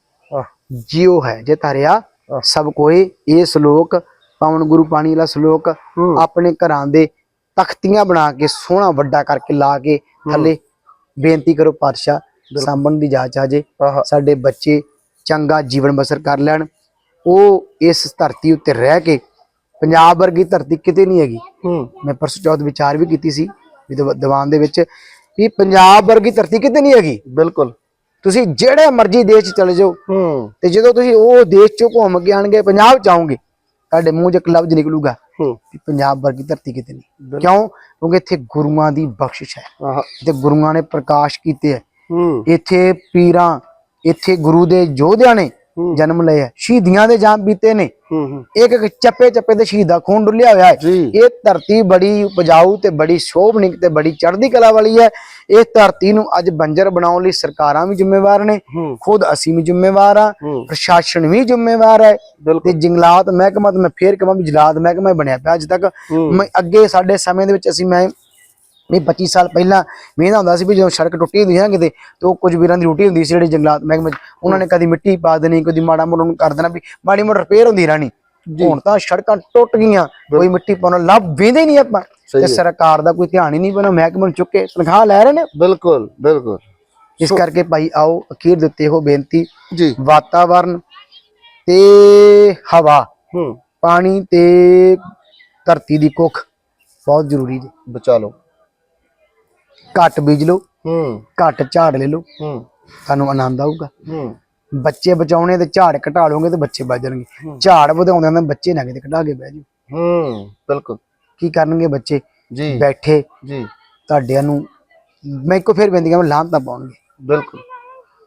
ਜਿਉ ਹੈ ਜੇ ਧਰਿਆ। ਸਭ ਕੋਏ ਇਹ ਸ਼ਲੋਕ ਪਾਵਨ ਗੁਰੂ ਪਾਣੀ ਵਾਲਾ ਸ਼ਲੋਕ ਆਪਣੇ ਘਰਾਂ ਦੇ ਤਖਤੀਆਂ ਬਣਾ ਕੇ ਸੋਹਣਾ ਵੱਡਾ ਕਰਕੇ ਲਾ ਕੇ ਥੱਲੇ ਬੇਨਤੀ ਕਰੋ ਪਾਤਸ਼ਾਹ ਸਾਂਭਣ ਦੀ ਜਾਚ ਆ ਜੇ। ਸਾਡੇ ਬੱਚੇ ਚੰਗਾ ਜੀਵਨ ਬਸਰ ਕਰ ਲੈਣ। ਉਹ ਇਸ ਧਰਤੀ ਉੱਤੇ ਰਹਿ ਕੇ ਪੰਜਾਬ ਵਰਗੀ ਧਰਤੀ ਕਿਤੇ ਨਹੀਂ ਹੈਗੀ। ਹੂੰ। ਮੈਂ ਪਰਸੋਂ ਚੌਥ ਵਿਚਾਰ ਵੀ ਕੀਤੀ ਸੀ ਵੀ ਦੀਵਾ- ਦੀਵਾਨ ਦੇ ਵਿੱਚ ਵੀ ਪੰਜਾਬ ਵਰਗੀ ਧਰਤੀ ਕਿਤੇ ਨਹੀਂ ਹੈਗੀ। ਬਿਲਕੁਲ। ਤੁਸੀਂ ਜਿਹੜੇ ਮਰਜ਼ੀ ਦੇਸ਼ 'ਚ ਚਲੇ ਜਾਓ। ਹੂੰ। ਤੇ ਜਦੋਂ ਤੁਸੀਂ ਉਹ ਦੇਸ਼ 'ਚੋਂ ਘੁੰਮ ਕੇ ਆਣਗੇ ਪੰਜਾਬ 'ਚ ਆਓਗੇ ਤੁਹਾਡੇ ਮੂੰਹ 'ਚ ਇੱਕ ਲਫ਼ਜ਼ ਨਿਕਲੂਗਾ ਹੂੰ। ਕਿ ਪੰਜਾਬ ਵਰਗੀ ਧਰਤੀ ਕਿਤੇ ਨਹੀਂ। ਕਿਉਂ? ਕਿਉਂਕਿ ਇੱਥੇ ਗੁਰੂਆਂ ਦੀ ਬਖਸ਼ਿਸ਼ ਹੈ। ਆਹ। ਤੇ ਗੁਰੂਆਂ ਨੇ ਪ੍ਰਕਾਸ਼ ਕੀਤੇ ਹੈ। ਹੂੰ। ਇੱਥੇ ਪੀਰਾਂ ਇੱਥੇ ਗੁਰੂ ਦੇ ਯੋਧਿਆਂ ਨੇ। ਜਨਮ ਲਏ ਹੈ ਸ਼ਹੀਦੀਆਂ ਦੇ ਜਾਮ ਬੀਤੇ ਨੇ। ਇੱਕ ਇੱਕ ਚੱਪੇ ਚੱਪੇ ਤੇ ਸ਼ਹੀਦਾ ਖੂਨ ਡੁੱਲਿਆ ਹੋਇਆ ਹੈ। ਇਹ ਧਰਤੀ ਬੜੀ ਉਪਜਾਊ ਤੇ ਬੜੀ ਸ਼ੋਭਨਿਕ ਤੇ ਬੜੀ ਚੜ੍ਹਦੀ ਕਲਾ ਵਾਲੀ ਹੈ। ਇਸ ਧਰਤੀ ਨੂੰ ਅੱਜ ਬੰਜਰ ਬਣਾਉਣ ਲਈ ਸਰਕਾਰਾਂ ਵੀ ਜ਼ਿੰਮੇਵਾਰ ਨੇ। ਖੁਦ ਅਸੀਂ ਵੀ ਜ਼ਿੰਮੇਵਾਰ ਆ ਪ੍ਰਸ਼ਾਸਨ ਵੀ ਜ਼ਿੰਮੇਵਾਰ ਹੈ। ਤੇ ਜੰਗਲਾਤ ਮਹਿਕਮਾ ਤੇ ਮੈਂ ਫੇਰ ਕਹਾਂ ਵੀ ਜਲਾਦ ਮਹਿਕਮਾ ਬਣਿਆ ਪਿਆ ਅੱਜ ਤੱਕ। ਅੱਗੇ ਸਾਡੇ ਸਮੇਂ ਦੇ ਵਿੱਚ ਅਸੀਂ ਮੈਂ ਵੀ 25 ਸਾਲ ਪਹਿਲਾਂ ਮਹੀਨਾ ਹੁੰਦਾ ਸੀ ਵੀ ਜਦੋਂ ਸੜਕ ਟੁੱਟੀ ਹੁੰਦੀ ਸੀ ਨਾ ਕਿਤੇ ਤੇ ਉਹ ਕੁਝ ਵੀਰਾਂ ਦੀ ਰੋਟੀ ਹੁੰਦੀ ਸੀ ਜਿਹੜੇ ਜੰਗਲਾਤ ਮਹਿਕਮੇ ਉਹਨਾਂ ਨੇ ਕਦੀ ਮਿੱਟੀ ਪਾ ਦੇਣੀ ਕਦੀ ਮਾੜਾ ਮੋੜਾ ਨੂੰ ਕਰ ਦੇਣਾ ਵੀ ਮਾੜੀ ਮੋੜ ਰਿਪੇਅਰ ਹੁੰਦੀ ਰਹਿਣੀ। ਹੁਣ ਤਾਂ ਸੜਕਾਂ ਟੁੱਟ ਗਈਆਂ ਕੋਈ ਮਿੱਟੀ ਪਾਉਣ ਲੱਭ ਵੇਂਦੇ ਨਹੀਂ ਆਪਾਂ। ਤੇ ਹੈ। ਸਰਕਾਰ ਦਾ ਕੋਈ ਧਿਆਨ ਹੀ ਨਹੀਂ ਬਣਾ ਮਹਿਕਮੇ ਨੂੰ ਚੁੱਕ ਕੇ ਤਨਖਾਹ ਲੈ ਰਹੇ ਨੇ। ਬਿਲਕੁਲ ਬਿਲਕੁਲ। ਇਸ ਕਰਕੇ ਭਾਈ ਆਓ ਅਖੀਰ ਦੇ ਉੱਤੇ ਇਹੋ ਬੇਨਤੀ ਜੀ। ਵਾਤਾਵਰਨ ਤੇ ਹਵਾ। ਹੂੰ। ਪਾਣੀ ਤੇ ਧਰਤੀ ਦੀ ਕੁੱਖ। ਬਹੁਤ ਜ਼ਰੂਰੀ ਜੀ। ਬਚਾ ਲਓ। ਘੱਟ ਬੀਜ ਲਓ ਹੂੰ। ਘੱਟ ਝਾੜ ਲੈ ਲਓ ਹੂੰ। ਤੁਹਾਨੂੰ ਆਨੰਦ ਆਊਗਾ। ਹੂੰ। ਬੱਚੇ ਬਚਾਉਣੇ ਤੇ ਝਾੜ ਘਟਾ ਲਓਗੇ ਤੇ ਬੱਚੇ ਬਚ ਜਾਣਗੇ। ਝਾੜ ਵਧਾਉਂਦੇ ਨੇ ਬੱਚੇ ਨਾ ਕਿਤੇ ਘਟਾ ਕੇ ਬਹਿ ਜੀ ਹੂੰ ਬਿਲਕੁਲ। ਕੀ ਕਰਨਗੇ ਬੱਚੇ? ਜੀ। ਬੈਠੇ। ਜੀ। ਤੁਹਾਡਿਆਂ ਨੂੰ ਮੈਂ ਇੱਕੋ ਫੇਰ ਬੇਨਤੀ ਕਰਾਂ ਲਾਂਤ ਪਾਉਣਗੇ ਬਿਲਕੁਲ।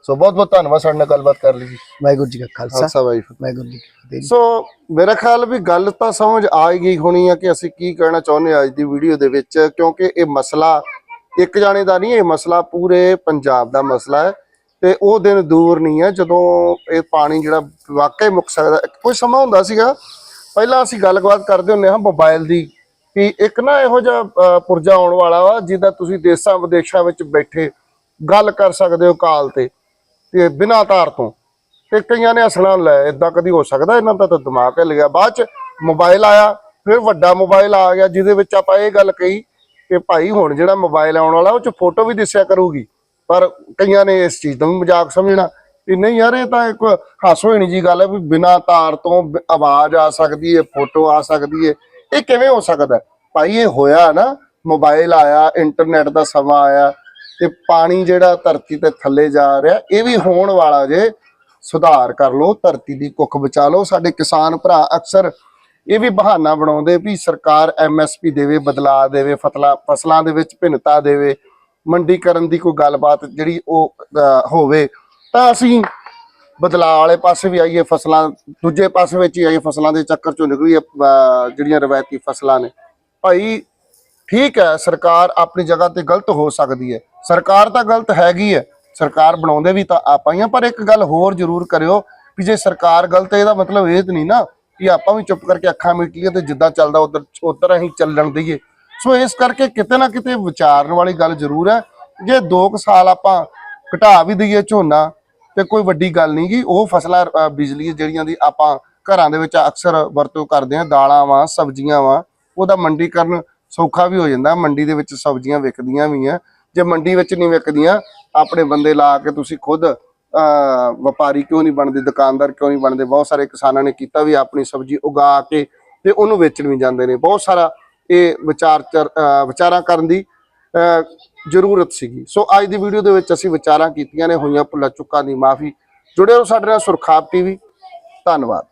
ਸੋ ਬਹੁਤ ਬਹੁਤ ਧੰਨਵਾਦ ਸਾਡੇ ਨਾਲ ਗੱਲਬਾਤ ਕਰ ਲਈ ਜੀ। ਵਾਹਿਗੁਰੂ ਜੀ ਕਾ ਖਾਲਸਾ। ਖਾਲਸਾ ਵਾਹਿਗੁਰੂ ਜੀ ਕੀ ਫਤਿਹ। ਸੋ ਮੇਰਾ ਖਿਆਲ ਵੀ ਗੱਲ ਤਾਂ ਸਮਝ ਆ ਗਈ ਹੋਣੀ ਆ ਕਿ ਅਸੀਂ ਕੀ ਕਹਿਣਾ ਚਾਹੁੰਦੇ ਅੱਜ ਦੀ ਵੀਡੀਓ ਦੇ ਵਿੱਚ ਕਿਉਂਕਿ ਇਹ ਮਸਲਾ ਇੱਕ ਜਾਣੇ ਦਾ ਨਹੀਂ, ਇਹ ਮਸਲਾ ਪੂਰੇ ਪੰਜਾਬ ਦਾ ਮਸਲਾ ਹੈ ਤੇ ਉਹ ਦਿਨ ਦੂਰ ਨਹੀਂ ਹੈ। ਜਦੋਂ ਇਹ ਪਾਣੀ ਜਿਹੜਾ ਵਾਕਈ ਮੁੱਕ ਸਕਦਾ ਕੋਈ ਸਮਾਂ ਹੁੰਦਾ ਸੀਗਾ, ਪਹਿਲਾਂ ਅਸੀਂ ਗੱਲਬਾਤ ਕਰਦੇ ਹੁੰਦੇ ਹਾਂ ਮੋਬਾਈਲ ਦੀ ਕਿ ਇੱਕ ਨਾ ਇਹੋ ਜਿਹਾ ਪੁਰਜਾ ਆਉਣ ਵਾਲਾ ਵਾ, ਜਿਹਦਾ ਤੁਸੀਂ ਦੇਸ਼ਾਂ ਵਿਦੇਸ਼ਾਂ ਵਿੱਚ ਬੈਠੇ ਗੱਲ ਕਰ ਸਕਦੇ ਹੋ ਕਾਲ ਤੇ ਤੇ ਬਿਨਾਂ ਤਾਰ ਤੋਂ। ਤੇ ਕਈਆਂ ਨੇ ਹੱਸਣਾ ਲੈ ਇਦਾਂ ਕਦੀ ਹੋ ਸਕਦਾ, ਇਹਨਾਂ ਦਾ ਤਾਂ ਦਿਮਾਗ ਹਿੱਲ ਗਿਆ। ਬਾਅਦ ਚ ਮੋਬਾਈਲ ਆਇਆ, ਫਿਰ ਵੱਡਾ ਮੋਬਾਈਲ ਆ ਗਿਆ, ਜਿਹਦੇ ਵਿੱਚ ਆਪਾਂ ਇਹ ਗੱਲ ਕਹੀ ਕਿ ਭਾਈ ਹੁਣ ਜਿਹੜਾ ਮੋਬਾਈਲ ਆਉਣ ਵਾਲਾ, ਉਹ ਚ ਫੋਟੋ ਵੀ ਦਿਸਿਆ ਕਰੂਗੀ। ਪਰ ਕਈਆਂ ਨੇ ਇਸ ਚੀਜ਼ ਦਾ ਵੀ ਮਜ਼ਾਕ ਸਮਝਣਾ ਕਿ ਨਹੀਂ ਯਾਰ, ਇਹ ਤਾਂ ਇੱਕ ਹਾਸੋ ਜੀ ਗੱਲ ਹੈ ਵੀ ਬਿਨਾਂ ਤਾਰ ਤੋਂ ਆਵਾਜ਼ ਆ ਸਕਦੀ ਹੈ ਫੋਟੋ ਆ ਸਕਦੀ ਹੈ। ਇਹ ਕਿਵੇਂ ਹੋ ਸਕਦਾ ਭਾਈ ਇਹ ਹੋਇਆ ਨਾ ਮੋਬਾਈਲ ਆਇਆ ਇੰਟਰਨੈਟ ਦਾ ਸਮਾਂ ਆਇਆ ਤੇ ਪਾਣੀ ਜਿਹੜਾ ਧਰਤੀ ਤੇ ਥੱਲੇ ਜਾ ਰਿਹਾ, ਇਹ ਵੀ ਹੋਣ ਵਾਲਾ ਜੇ ਸੁਧਾਰ ਕਰ ਲੋ ਧਰਤੀ ਦੀ ਕੁੱਖ ਬਚਾ ਲਓ। ਸਾਡੇ ਕਿਸਾਨ ਭਰਾ ਅਕਸਰ ਇਹ ਵੀ ਬਹਾਨਾ ਬਣਾਉਂਦੇ ਵੀ ਸਰਕਾਰ ਐਮਐਸਪੀ ਦੇਵੇ ਬਦਲਾ ਦੇਵੇ ਫਸਲਾਂ ਫਸਲਾਂ ਦੇ ਵਿੱਚ ਭਿੰਨਤਾ ਦੇਵੇ ਮੰਡੀਕਰਨ ਦੀ ਕੋਈ ਗੱਲਬਾਤ ਜਿਹੜੀ ਉਹ ਹੋਵੇ ਤਾਂ ਅਸੀਂ ਬਦਲਾਅ ਵਾਲੇ ਪਾਸੇ ਵੀ ਆਈਏ ਫਸਲਾਂ ਦੂਜੇ ਪਾਸੇ ਵਿੱਚ ਹੀ ਆਈਏ ਫਸਲਾਂ ਦੇ ਚੱਕਰ ਚੋਂ ਨਿਕਲੀਏ ਅਹ, ਜਿਹੜੀਆਂ ਰਵਾਇਤੀ ਫਸਲਾਂ ਨੇ। ਭਾਈ ਠੀਕ ਹੈ ਸਰਕਾਰ ਆਪਣੀ ਜਗ੍ਹਾ ਤੇ ਗਲਤ ਹੋ ਸਕਦੀ ਹੈ। ਸਰਕਾਰ ਤਾਂ ਗਲਤ ਹੈਗੀ ਹੈ। ਸਰਕਾਰ ਬਣਾਉਂਦੇ ਵੀ ਤਾਂ ਆਪਾਂ ਹੀ ਆ ਪਰ ਇੱਕ ਗੱਲ ਹੋਰ ਜ਼ਰੂਰ ਕਰਿਓ ਵੀ ਜੇ ਸਰਕਾਰ ਗਲਤ ਹੈ ਇਹਦਾ ਮਤਲਬ ਇਹ ਤਾਂ ਨਹੀਂ ਨਾ ਕਿ ਆਪਾਂ ਵੀ ਚੁੱਪ ਕਰਕੇ ਅੱਖਾਂ ਮੀਟ ਲਈਏ ਤੇ ਜਿੱਦਾਂ ਚੱਲਦਾ ਉਧਰ ਉਧਰ ਅਸੀਂ ਚੱਲਣ ਦਈਏ। ਸੋ ਇਸ ਕਰਕੇ ਕਿਤੇ ਨਾ ਕਿਤੇ ਵਿਚਾਰਨ ਵਾਲੀ ਗੱਲ ਜ਼ਰੂਰ ਹੈ। ਜੇ 2 ਸਾਲ ਆਪਾਂ ਘਟਾ ਵੀ ਦਈਏ ਝੋਨਾ, ਤੇ ਕੋਈ ਵੱਡੀ ਗੱਲ ਨਹੀਂ ਗੀ, ਉਹ ਫਸਲਾਂ ਬਿਜਲੀ ਜਿਹੜੀਆਂ ਦੀ ਆਪਾਂ ਘਰਾਂ ਦੇ ਵਿੱਚ ਅਕਸਰ ਵਰਤੋਂ ਕਰਦੇ ਆ ਦਾਲਾਂ ਵਾ, ਸਬਜ਼ੀਆਂ ਵਾ, ਉਹਦਾ ਮੰਡੀਕਰਨ ਸੌਖਾ ਵੀ ਹੋ ਜਾਂਦਾ। ਮੰਡੀ ਦੇ ਵਿੱਚ ਸਬਜ਼ੀਆਂ ਵਿਕਦੀਆਂ ਵੀ ਆ। ਜੇ ਮੰਡੀ ਵਿੱਚ ਨਹੀਂ ਵਿਕਦੀਆਂ, ਆਪਣੇ ਬੰਦੇ ਲਾ ਕੇ ਤੁਸੀਂ ਖੁਦ ਵਪਾਰੀ ਕਿਉਂ ਨਹੀਂ ਬਣਦੇ, ਦੁਕਾਨਦਾਰ ਕਿਉਂ ਨਹੀਂ ਬਣਦੇ? ਬਹੁਤ ਸਾਰੇ ਕਿਸਾਨਾਂ ਨੇ ਕੀਤਾ ਵੀ ਆਪਣੀ ਸਬਜ਼ੀ ਉਗਾ ਕੇ ਤੇ ਉਹਨੂੰ ਵੇਚਣ ਵੀ ਜਾਂਦੇ ਨੇ। ਬਹੁਤ ਸਾਰਾ ਇਹ ਵਿਚਾਰ ਚਰ- ਵਿਚਾਰਾਂ ਕਰਨ ਦੀ ਜ਼ਰੂਰਤ ਸੀਗੀ। ਸੋ ਅੱਜ ਦੀ ਵੀਡੀਓ ਦੇ ਵਿੱਚ ਅਸੀਂ ਵਿਚਾਰਾਂ ਕੀਤੀਆਂ ਨੇ, ਹੋਈਆਂ ਭੁੱਲਾਂ ਚੁੱਕਾਂ ਦੀ ਮਾਫੀ। ਜੁੜੇ ਰਹੋ ਸਾਡੇ ਨਾਲ ਸੁਰਖਾਬ ਟੀਵੀ। ਧੰਨਵਾਦ।